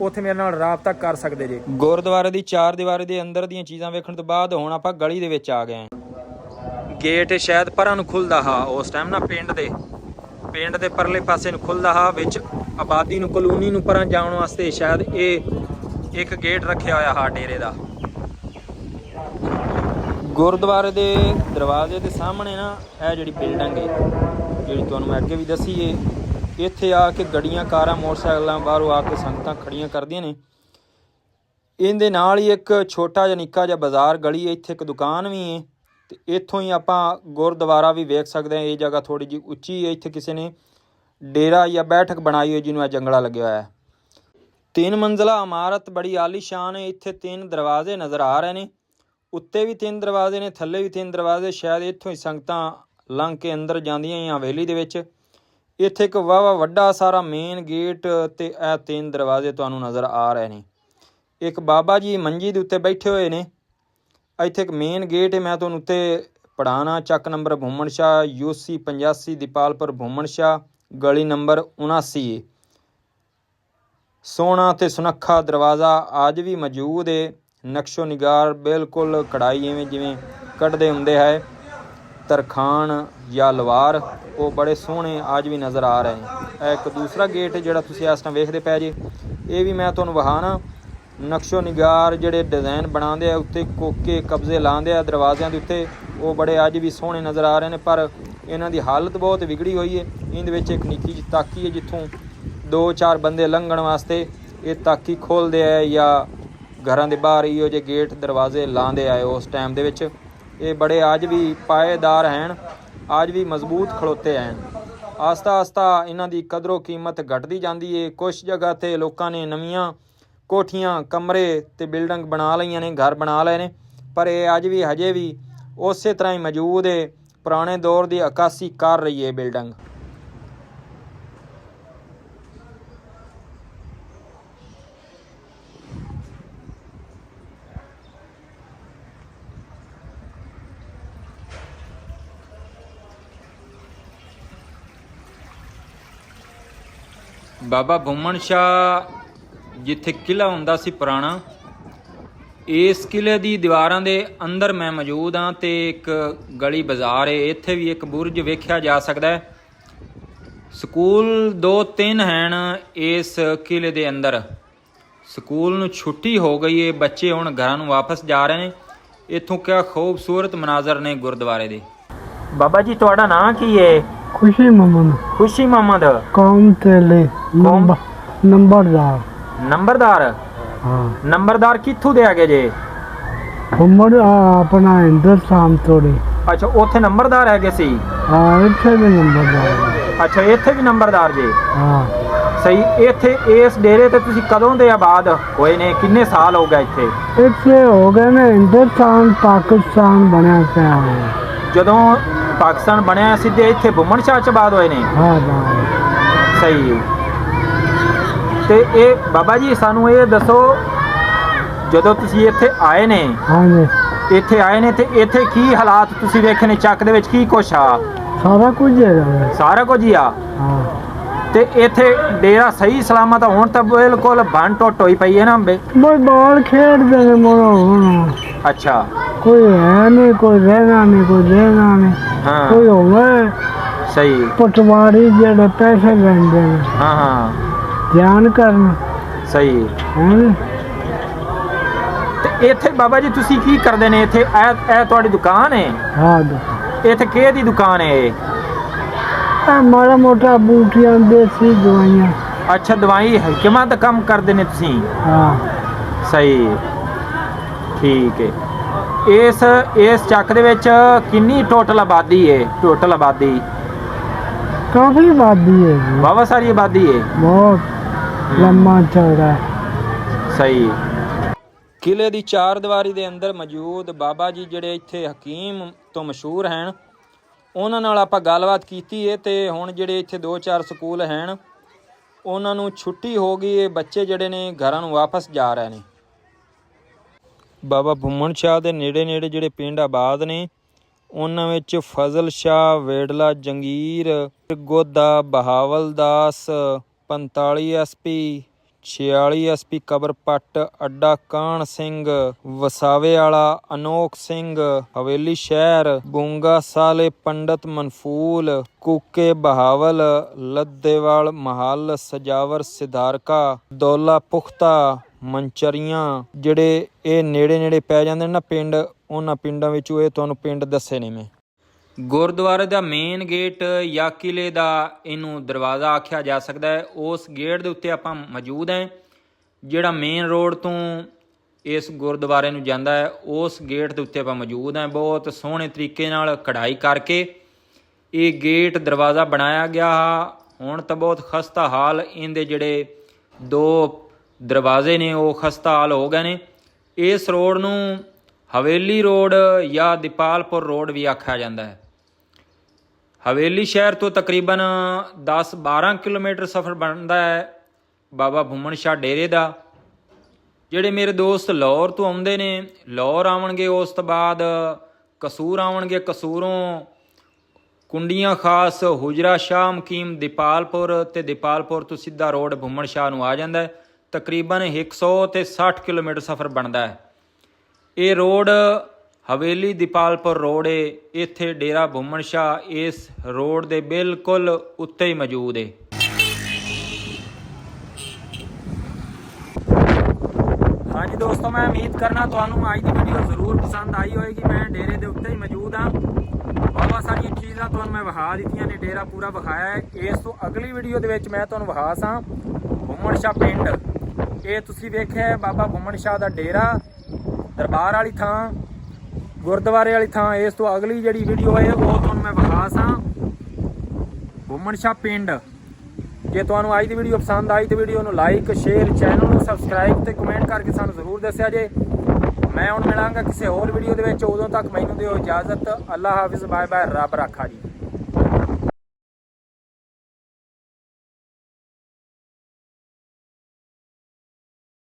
ਉੱਥੇ ਮੇਰੇ ਨਾਲ ਰਾਬਤਾ ਕਰ ਸਕਦੇ ਜੇ। ਗੁਰਦੁਆਰੇ ਦੀ ਚਾਰ ਦੀਵਾਰੀ ਦੇ ਅੰਦਰ ਦੀਆਂ ਚੀਜ਼ਾਂ ਵੇਖਣ ਤੋਂ ਬਾਅਦ ਹੁਣ ਆਪਾਂ ਗਲੀ ਦੇ ਵਿੱਚ ਆ ਗਏ ਹਾਂ। ਗੇਟ ਸ਼ਾਇਦ ਪਰਾਂ ਨੂੰ ਖੁੱਲਦਾ ਹਾ, ਉਸ ਟਾਈਮ ਨਾ ਪਿੰਡ ਦੇ ਪਿੰਡ ਦੇ ਪਰਲੇ ਪਾਸੇ ਨੂੰ ਖੁੱਲਦਾ ਹਾ, ਵਿੱਚ ਆਬਾਦੀ ਨੂੰ, ਕਲੋਨੀ ਨੂੰ ਪਰਾਂ ਜਾਣ ਵਾਸਤੇ ਸ਼ਾਇਦ ਇਹ ਇੱਕ ਗੇਟ ਰੱਖਿਆ ਹੋਇਆ ਹਾ ਡੇਰੇ ਦਾ। ਗੁਰਦੁਆਰੇ ਦੇ ਦਰਵਾਜ਼ੇ ਦੇ ਸਾਹਮਣੇ ਨਾ, ਇਹ ਜਿਹੜੀ ਬਿਲਡਿੰਗ ਹੈ, ਜਿਹੜੀ ਤੁਹਾਨੂੰ ਮੈਂ ਅੱਗੇ ਵੀ ਦੱਸੀ ਏ ਇੱਥੇ ਆ ਕੇ ਗੱਡੀਆਂ, ਕਾਰਾਂ, ਮੋਟਰਸਾਈਕਲਾਂ ਬਾਹਰੋਂ ਆ ਕੇ ਸੰਗਤਾਂ ਖੜੀਆਂ ਕਰਦੀਆਂ ਨੇ। ਇਹਦੇ ਨਾਲ ਹੀ ਇੱਕ ਛੋਟਾ ਜਿਹਾ, ਨਿੱਕਾ ਜਿਹਾ ਬਾਜ਼ਾਰ ਗਲੀ ਹੈ, ਇੱਥੇ ਇੱਕ ਦੁਕਾਨ ਵੀ ਹੈ। ਤੇ ਇੱਥੋਂ ਹੀ ਆਪਾਂ ਗੁਰਦੁਆਰਾ ਵੀ ਵੇਖ ਸਕਦੇ ਹਾਂ, ਇਹ ਜਗ੍ਹਾ ਥੋੜੀ ਜਿਹੀ ਉੱਚੀ ਹੈ, ਇੱਥੇ ਕਿਸੇ ਨੇ ਡੇਰਾ ਜਾਂ ਬੈਠਕ ਬਣਾਈ ਹੋਈ ਜਿਹਨੂੰ ਇਹ ਜੰਗਲਾ ਲੱਗਿਆ ਹੋਇਆ ਹੈ। ਤਿੰਨ ਮੰਜ਼ਲਾ ਇਮਾਰਤ, ਬੜੀ ਆਲੀਸ਼ਾਨ ਹੈ। ਇੱਥੇ ਤਿੰਨ ਦਰਵਾਜ਼ੇ ਨਜ਼ਰ ਆ ਰਹੇ ਨੇ। ਉੱਤੇ ਵੀ ਤਿੰਨ ਦਰਵਾਜ਼ੇ ਨੇ, ਥੱਲੇ ਵੀ ਤਿੰਨ ਦਰਵਾਜ਼ੇ। ਸ਼ਾਇਦ ਇੱਥੋਂ ਹੀ ਸੰਗਤਾਂ ਲੰਘ ਕੇ ਅੰਦਰ ਜਾਂਦੀਆਂ ਹੀ ਹਵੇਲੀ ਦੇ ਵਿੱਚ। ਇੱਥੇ ਇੱਕ ਵਾਵਾ ਵੱਡਾ ਸਾਰਾ ਮੇਨ ਗੇਟ ਤੇ ਇਹ ਤਿੰਨ ਦਰਵਾਜ਼ੇ ਤੁਹਾਨੂੰ ਨਜ਼ਰ ਆ ਰਹੇ ਨੇ। ਇੱਕ ਬਾਬਾ ਜੀ ਮੰਜੀ ਦੇ ਉੱਤੇ ਬੈਠੇ ਹੋਏ ਨੇ। ਇੱਥੇ ਇੱਕ ਮੇਨ ਗੇਟ ਹੈ। ਮੈਂ ਤੁਹਾਨੂੰ ਉੱਤੇ ਪੜਾਣਾ ਚੱਕ ਨੰਬਰ ਭੂਮਣ ਸ਼ਾਹ, ਯੂਸੀ 85 ਦੀਪਾਲਪੁਰ ਭੂਮਣ ਸ਼ਾਹ, ਗਲੀ ਨੰਬਰ 79 ਹੈ ਸੋਹਣਾ ਤੇ ਸੁਨੱਖਾ ਦਰਵਾਜ਼ਾ ਅੱਜ ਵੀ ਮੌਜੂਦ ਏ। ਨਕਸ਼ੋ ਨਿਗਾਰ ਬਿਲਕੁਲ ਕਢਾਈ ਐਵੇਂ ਜਿਵੇਂ ਕੱਢਦੇ ਹੁੰਦੇ ਹੈ। ਤਰਖਾਨ ਜਾਂ ਲਵਾਰ, ਉਹ ਬੜੇ ਸੋਹਣੇ ਅੱਜ ਵੀ ਨਜ਼ਰ ਆ ਰਹੇ ਨੇ। ਇਹ ਇੱਕ ਦੂਸਰਾ ਗੇਟ ਜਿਹੜਾ ਤੁਸੀਂ ਇਸ ਟਾਈਮ ਵੇਖਦੇ ਪਏ ਜੇ, ਇਹ ਵੀ ਮੈਂ ਤੁਹਾਨੂੰ ਵਹਾਣਾ ਨਕਸ਼ੋ ਨਿਗਾਰ ਜਿਹੜੇ ਡਿਜ਼ਾਈਨ ਬਣਾਉਂਦੇ ਆ, ਉੱਤੇ ਕੋਕੇ ਕਬਜ਼ੇ ਲਾਉਂਦੇ ਆ ਦਰਵਾਜ਼ਿਆਂ ਦੇ ਉੱਤੇ, ਉਹ ਬੜੇ ਅੱਜ ਵੀ ਸੋਹਣੇ ਨਜ਼ਰ ਆ ਰਹੇ ਨੇ, ਪਰ ਇਹਨਾਂ ਦੀ ਹਾਲਤ ਬਹੁਤ ਵਿਗੜੀ ਹੋਈ ਹੈ ਇਹਦੇ ਵਿੱਚ ਇੱਕ ਨਿੱਕੀ ਜਿਹੀ ਤਾਕੀ ਹੈ ਜਿੱਥੋਂ ਦੋ ਚਾਰ ਬੰਦੇ ਲੰਘਣ ਵਾਸਤੇ ਇਹ ਤਾਕੀ ਖੋਲਦੇ ਆ ਜਾਂ ਘਰਾਂ ਦੇ ਬਾਹਰ ਇਹੋ ਜਿਹੇ ਗੇਟ, ਦਰਵਾਜ਼ੇ ਲਾਉਂਦੇ ਆਏ ਉਸ ਟਾਈਮ ਦੇ ਵਿੱਚ। ਇਹ ਬੜੇ ਅੱਜ ਵੀ ਪਾਏਦਾਰ ਹਨ ਅੱਜ ਵੀ ਮਜ਼ਬੂਤ ਖੜੋਤੇ ਹਨ ਆਸਤਾ ਆਸਤਾ ਇਹਨਾਂ ਦੀ ਕਦਰੋ ਕੀਮਤ ਘਟਦੀ ਜਾਂਦੀ ਏ। ਕੁਝ ਜਗ੍ਹਾ ਤੇ ਲੋਕਾਂ ਨੇ ਨਵੀਆਂ ਕੋਠੀਆਂ, ਕਮਰੇ ਤੇ ਬਿਲਡਿੰਗ ਬਣਾ ਲਈਆਂ ਨੇ, ਘਰ ਬਣਾ ਲਏ ਨੇ। ਪਰ ਇਹ ਅੱਜ ਵੀ ਹਜੇ ਵੀ ਉਸੇ ਤਰ੍ਹਾਂ ਹੀ ਮੌਜੂਦ ਏ। ਪੁਰਾਣੇ ਦੌਰ ਦੀ ਅਕਾਸੀ ਕਰ ਰਹੀ ਏ ਬਿਲਡਿੰਗ। ਬਾਬਾ ਭੁੰਮਣ ਸ਼ਾਹ ਜਿੱਥੇ ਕਿਲਾ ਹੁੰਦਾ ਸੀ ਪੁਰਾਣਾ, ਇਸ ਕਿਲੇ ਦੀ ਦੀਵਾਰਾਂ ਦੇ ਅੰਦਰ ਮੈਂ ਮੌਜੂਦ ਹਾਂ ਤੇ ਇੱਕ ਗਲੀ ਬਾਜ਼ਾਰ ਹੈ, ਇੱਥੇ ਵੀ ਇੱਕ ਬੁਰਜ ਵੇਖਿਆ ਜਾ ਸਕਦਾ ਹੈ। ਸਕੂਲ ਦੋ ਤਿੰਨ ਹਨ ਇਸ ਕਿਲੇ ਦੇ ਅੰਦਰ। ਸਕੂਲ ਨੂੰ ਛੁੱਟੀ ਹੋ ਗਈ ਹੈ, ਬੱਚੇ ਹੁਣ ਘਰਾਂ ਨੂੰ ਵਾਪਸ ਜਾ ਰਹੇ ਨੇ। ਇੱਥੋਂ ਕਿਆ ਖੂਬਸੂਰਤ ਮਨਾਜ਼ਰ ਨੇ ਗੁਰਦੁਆਰੇ ਦੇ। ਬਾਬਾ ਜੀ, ਤੁਹਾਡਾ ਨਾਂ ਕੀ ਹੈ? ਖੁਸ਼ੀ ਮਮਨ ਖੁਸ਼ੀ ਮੁਹੰਮਦ ਕੌਮ ਤੇ ਲੈ ਨੰਬਰ ਨੰਬਰਦਾਰ। ਨੰਬਰਦਾਰ? ਹਾਂ। ਨੰਬਰਦਾਰ ਕਿੱਥੋਂ ਦੇ ਆਗੇ ਜੇ? ਉਮਰ ਆਪਣਾ ਹਿੰਦੁਸਤਾਨ ਤੋੜੀ ਅੱਛਾ ਉੱਥੇ ਨੰਬਰਦਾਰ ਹੈਗੇ ਸੀ? ਹਾਂ ਇੱਥੇ ਵੀ ਨੰਬਰਦਾਰ ਅੱਛਾ ਇੱਥੇ ਵੀ ਨੰਬਰਦਾਰ ਜੇ? ਹਾਂ। ਸਹੀ ਇੱਥੇ ਇਸ ਡੇਰੇ ਤੇ ਤੁਸੀਂ ਕਦੋਂ ਦੇ ਆਬਾਦ ਹੋਏ ਨੇ ਕਿੰਨੇ ਸਾਲ ਹੋ ਗਏ ਇੱਥੇ? ਇੱਥੇ ਹੋ ਗਏ ਨੇ ਹਿੰਦੁਸਤਾਨ ਪਾਕਿਸਤਾਨ ਬਣਿਆ ਪਿਆ ਹੈ। ਜਦੋਂ ਪਾਕਿਸਤਾਨ ਬਣਿਆ ਸਿੱਧੇ ਇੱਥੇ ਬੁੰਮਣ ਸ਼ਾਹ ਚ ਆਬਾਦ ਹੋਏ ਨੇ। ਹਾਂ ਹਾਂ। ਸਹੀ ਤੇ ਇਹ ਬਾਬਾ ਜੀ ਸਾਨੂੰ ਇਹ ਦੱਸੋ ਜਦੋਂ ਤੁਸੀਂ ਇੱਥੇ ਆਏ ਨੇ ਹਾਂਜੀ ਇੱਥੇ ਆਏ ਨੇ ਤੇ ਇੱਥੇ ਕੀ ਹਾਲਾਤ ਤੁਸੀਂ ਵੇਖੇ ਨੇ ਚੱਕ ਦੇ ਵਿੱਚ ਕੀ ਕੁਛ ਆ? ਸਾਰਾ ਕੁਝ ਵੇ। ਸਾਰਾ ਕੁਝ ਹੀ ਆ। ਹਾਂ। ਤੇ ਇੱਥੇ ਡੇਰਾ ਸਹੀ ਸਲਾਮਤ ਹੁਣ ਤਾਂ ਬਿਲਕੁਲ ਭੰਨ ਟੁੱਟ ਹੋਈ ਪਈ ਹੈ ਨਾ ਬੇ ਬਈ ਬਾਲ ਖੇਡਦੇ ਨੇ ਹੁਣ। ਅੱਛਾ। ਕੋਈ ਹੈ ਨਹੀਂ ਕੋਈ ਰਹਿਣਾ ਨਹੀਂ ਕੋਈ ਦੇਣਾ ਨਹੀਂ। ਹਾਂ। ਕੋਈ ਹੋਵੇ ਸਹੀ। ਪਟਵਾਰੀ ਜਿਹੜੇ ਪੈਸੇ ਲੈਂਦੇ ਨੇ ਹਾਂ ਹਾਂ। ਧਿਆਨ ਕਰਨ। ਸਹੀ। ਹੈਂ? ਤੇ ਇੱਥੇ ਬਾਬਾ ਜੀ ਤੁਸੀਂ ਕੀ ਕਰਦੇ ਨੇ? ਇੱਥੇ ਇਹ ਇਹ ਤੁਹਾਡੀ ਦੁਕਾਨ ਹੈ ਹਾਂ ਦੋ ਇੱਥੇ ਕਿਹਦੀ ਦੁਕਾਨ ਹੈ ਇਹ? ਮਾੜਾ ਮੋਟਾ ਬੂਟੀਆਂ ਦੇਸੀ ਦਵਾਈਆਂ। ਅੱਛਾ ਦਵਾਈ ਹਕਮਾਂ ਦਾ ਕੰਮ ਕਰਦੇ ਨੇ ਤੁਸੀਂ? ਹਾਂ। ਸਹੀ। ਠੀਕ ਹੈ ਇਸ ਇਸ ਚੱਕ ਦੇ ਵਿੱਚ ਕਿੰਨੀ ਟੋਟਲ ਆਬਾਦੀ ਹੈ ਟੋਟਲ ਆਬਾਦੀ। ਕਾਫੀ ਵਾਦੀ ਹੈ ਜੀ। ਵਾਵਾ ਸਾਰੀ ਆਬਾਦੀ ਹੈ ਬਹੁਤ ਲੰਮਾ ਚੌੜਾ। ਹੈ। ਸਹੀ। ਕਿਲੇ ਦੀ ਚਾਰ ਦੀਵਾਰੀ ਦੇ ਅੰਦਰ ਮੌਜੂਦ ਬਾਬਾ ਜੀ ਜਿਹੜੇ ਇੱਥੇ ਹਕੀਮ ਤੋਂ ਮਸ਼ਹੂਰ ਹਨ ਉਹਨਾਂ ਨਾਲ ਆਪਾਂ ਗੱਲਬਾਤ ਕੀਤੀ ਹੈ ਤੇ ਹੁਣ ਜਿਹੜੇ ਇੱਥੇ ਦੋ ਚਾਰ ਸਕੂਲ ਹਨ ਉਹਨਾਂ ਨੂੰ ਛੁੱਟੀ ਹੋ ਗਈ ਹੈ ਬੱਚੇ ਜਿਹੜੇ ਨੇ ਘਰਾਂ ਨੂੰ ਵਾਪਸ ਜਾ ਰਹੇ ਨੇ। ਬਾਬਾ ਭੁੰਮਣ ਸ਼ਾਹ ਦੇ ਨੇੜੇ ਨੇੜੇ ਜਿਹੜੇ ਪਿੰਡ ਆਬਾਦ ਨੇ, ਉਹਨਾਂ ਵਿੱਚ ਫਜ਼ਲ ਸ਼ਾਹ, ਵੇੜਲਾ, ਜੰਗੀਰ, ਗੋਦਾ, ਬਹਾਵਲ ਬਹਾਵਲਦਾਸ 45 ਐਸਪੀ 46 ਐਸਪੀ ਕਬਰਪੱਟ ਅੱਡਾ ਕਾਣ ਸਿੰਘ, ਵਸਾਵੇ ਵਾਲਾ ਅਨੋਖ ਸਿੰਘ, ਹਵੇਲੀ ਸ਼ਹਿਰ, ਬੂੰਗਾ ਸਾਲੇ ਪੰਡਤ ਮਨਫੂਲ, ਕੂਕੇ ਬਹਾਵਲ, ਲੱਦੇਵਾਲ ਮਹੱਲ, ਸਜਾਵਰ ਸਿਧਾਰਕਾ, ਦੌਲਾ ਪੁਖਤਾ ਮੰਚਰੀਆਂ ਜਿਹੜੇ ਇਹ ਨੇੜੇ ਨੇੜੇ ਪੈ ਜਾਂਦੇ ਨੇ ਨਾ ਪਿੰਡ, ਉਹਨਾਂ ਪਿੰਡਾਂ ਵਿੱਚੋਂ ਇਹ ਤੁਹਾਨੂੰ ਪਿੰਡ ਦੱਸੇ ਨੇ ਮੈਂ। ਗੁਰਦੁਆਰੇ ਦਾ ਮੇਨ ਗੇਟ ਜਾਂ ਕਿਲੇ ਦਾ ਇਹਨੂੰ ਦਰਵਾਜ਼ਾ ਆਖਿਆ ਜਾ ਸਕਦਾ ਹੈ। ਉਸ ਗੇਟ ਦੇ ਉੱਤੇ ਆਪਾਂ ਮੌਜੂਦ ਹਾਂ। ਜਿਹੜਾ ਮੇਨ ਰੋਡ ਤੋਂ ਇਸ ਗੁਰਦੁਆਰੇ ਨੂੰ ਜਾਂਦਾ ਹੈ, ਉਸ ਗੇਟ ਦੇ ਉੱਤੇ ਆਪਾਂ ਮੌਜੂਦ ਹਾਂ। ਬਹੁਤ ਸੋਹਣੇ ਤਰੀਕੇ ਨਾਲ ਕਢਾਈ ਕਰਕੇ ਇਹ ਗੇਟ ਦਰਵਾਜ਼ਾ ਬਣਾਇਆ ਗਿਆ। ਹੁਣ ਤਾਂ ਬਹੁਤ ਖਸਤਾ ਹਾਲ, ਇਹਦੇ ਜਿਹੜੇ ਦੋ ਦਰਵਾਜ਼ੇ ਨੇ, ਉਹ ਖਸਤਾ ਹਾਲ ਹੋ ਗਏ ਨੇ। ਇਸ ਰੋਡ ਨੂੰ ਹਵੇਲੀ ਰੋਡ ਜਾਂ ਦੀਪਾਲਪੁਰ ਰੋਡ ਵੀ ਆਖਿਆ ਜਾਂਦਾ ਹੈ। ਹਵੇਲੀ ਸ਼ਹਿਰ ਤੋਂ ਤਕਰੀਬਨ 10-12 ਕਿਲੋਮੀਟਰ ਸਫ਼ਰ ਬਣਦਾ ਹੈ ਬਾਬਾ ਭੁੰਮਣ ਸ਼ਾਹ ਡੇਰੇ ਦਾ, ਜਿਹੜੇ ਮੇਰੇ ਦੋਸਤ ਲਾਹੌਰ ਤੋਂ ਆਉਂਦੇ ਨੇ। ਲਾਹੌਰ ਆਉਣਗੇ, ਉਸ ਤੋਂ ਬਾਅਦ ਕਸੂਰ ਆਉਣਗੇ। ਕਸੂਰੋਂ ਕੁੰਡੀਆਂ ਖਾਸ ਹੁਜਰਾ ਸ਼ਾਹ ਮਕੀਮ ਦੀਪਾਲਪੁਰ ਤੇ ਦੀਪਾਲਪੁਰ ਤੋਂ ਸਿੱਧਾ ਰੋਡ ਭੁੰਮਣ ਸ਼ਾਹ ਨੂੰ ਆ ਜਾਂਦਾ ਹੈ। ਤਕਰੀਬਨ 100 ਤੇ 60 ਕਿਲੋਮੀਟਰ ਸਫ਼ਰ ਬਣਦਾ ਹੈ। ਇਹ ਰੋਡ ਹਵੇਲੀ ਦੀਪਾਲਪੁਰ ਰੋਡ ਏ, ਇੱਥੇ ਡੇਰਾ ਭੁੰਮਣ ਸ਼ਾਹ ਇਸ ਰੋਡ ਦੇ ਬਿਲਕੁਲ ਉੱਤੇ ਹੀ ਮੌਜੂਦ ਏ। ਹਾਂਜੀ ਦੋਸਤੋ, ਮੈਂ ਉਮੀਦ ਕਰਨਾ ਤੁਹਾਨੂੰ ਅੱਜ ਦੀ ਵੀਡੀਓ ਜ਼ਰੂਰ ਪਸੰਦ ਆਈ ਹੋਏਗੀ ਮੈਂ ਡੇਰੇ ਦੇ ਉੱਤੇ ਹੀ ਮੌਜੂਦ ਹਾਂ। ਬਹੁਤ ਸਾਰੀਆਂ ਚੀਜ਼ਾਂ ਤੁਹਾਨੂੰ ਮੈਂ ਵਿਖਾ ਦਿੱਤੀਆਂ ਨੇ, ਡੇਰਾ ਪੂਰਾ ਵਿਖਾਇਆ ਹੈ। ਇਸ ਤੋਂ ਅਗਲੀ ਵੀਡੀਓ ਦੇ ਵਿੱਚ ਮੈਂ ਤੁਹਾਨੂੰ ਵਿਖਾ ਸਾਂ ਭੁੰਮਣ ਸ਼ਾਹ ਪਿੰਡ। ਇਹ ਤੁਸੀਂ ਵੇਖਿਆ ਬਾਬਾ ਭੁੰਮਣ ਸ਼ਾਹ ਦਾ ਡੇਰਾ, ਦਰਬਾਰ ਵਾਲੀ ਥਾਂ, ਗੁਰਦੁਆਰੇ ਵਾਲੀ ਥਾਂ। ਇਸ ਤੋਂ ਅਗਲੀ ਜਿਹੜੀ ਵੀਡੀਓ ਹੈ, ਉਹ ਤੁਹਾਨੂੰ ਮੈਂ ਵਿਖਾ ਸਾਂ। ਭੁੰਮਣ ਸ਼ਾਹ ਪਿੰਡ। ਜੇ ਤੁਹਾਨੂੰ ਅੱਜ ਦੀ ਵੀਡੀਓ ਪਸੰਦ ਆਈ ਤੇ ਵੀਡੀਓ ਨੂੰ ਲਾਈਕ ਸ਼ੇਅਰ ਚੈਨਲ ਨੂੰ ਸਬਸਕ੍ਰਾਈਬ ਤੇ ਕਮੈਂਟ ਕਰਕੇ ਸਾਨੂੰ ਜ਼ਰੂਰ ਦੱਸਿਆ ਜੇ। ਮੈਂ ਹੁਣ ਮਿਲਾਂਗਾ ਕਿਸੇ ਹੋਰ ਵੀਡੀਓ ਦੇ ਵਿੱਚ। ਉਦੋਂ ਤੱਕ ਮੈਨੂੰ ਦਿਓ ਇਜਾਜ਼ਤ। ਅੱਲਾ ਹਾਫਿਜ਼। ਬਾਏ ਬਾਏ ਰੱਬ ਰਾਖਾ ਜੀ।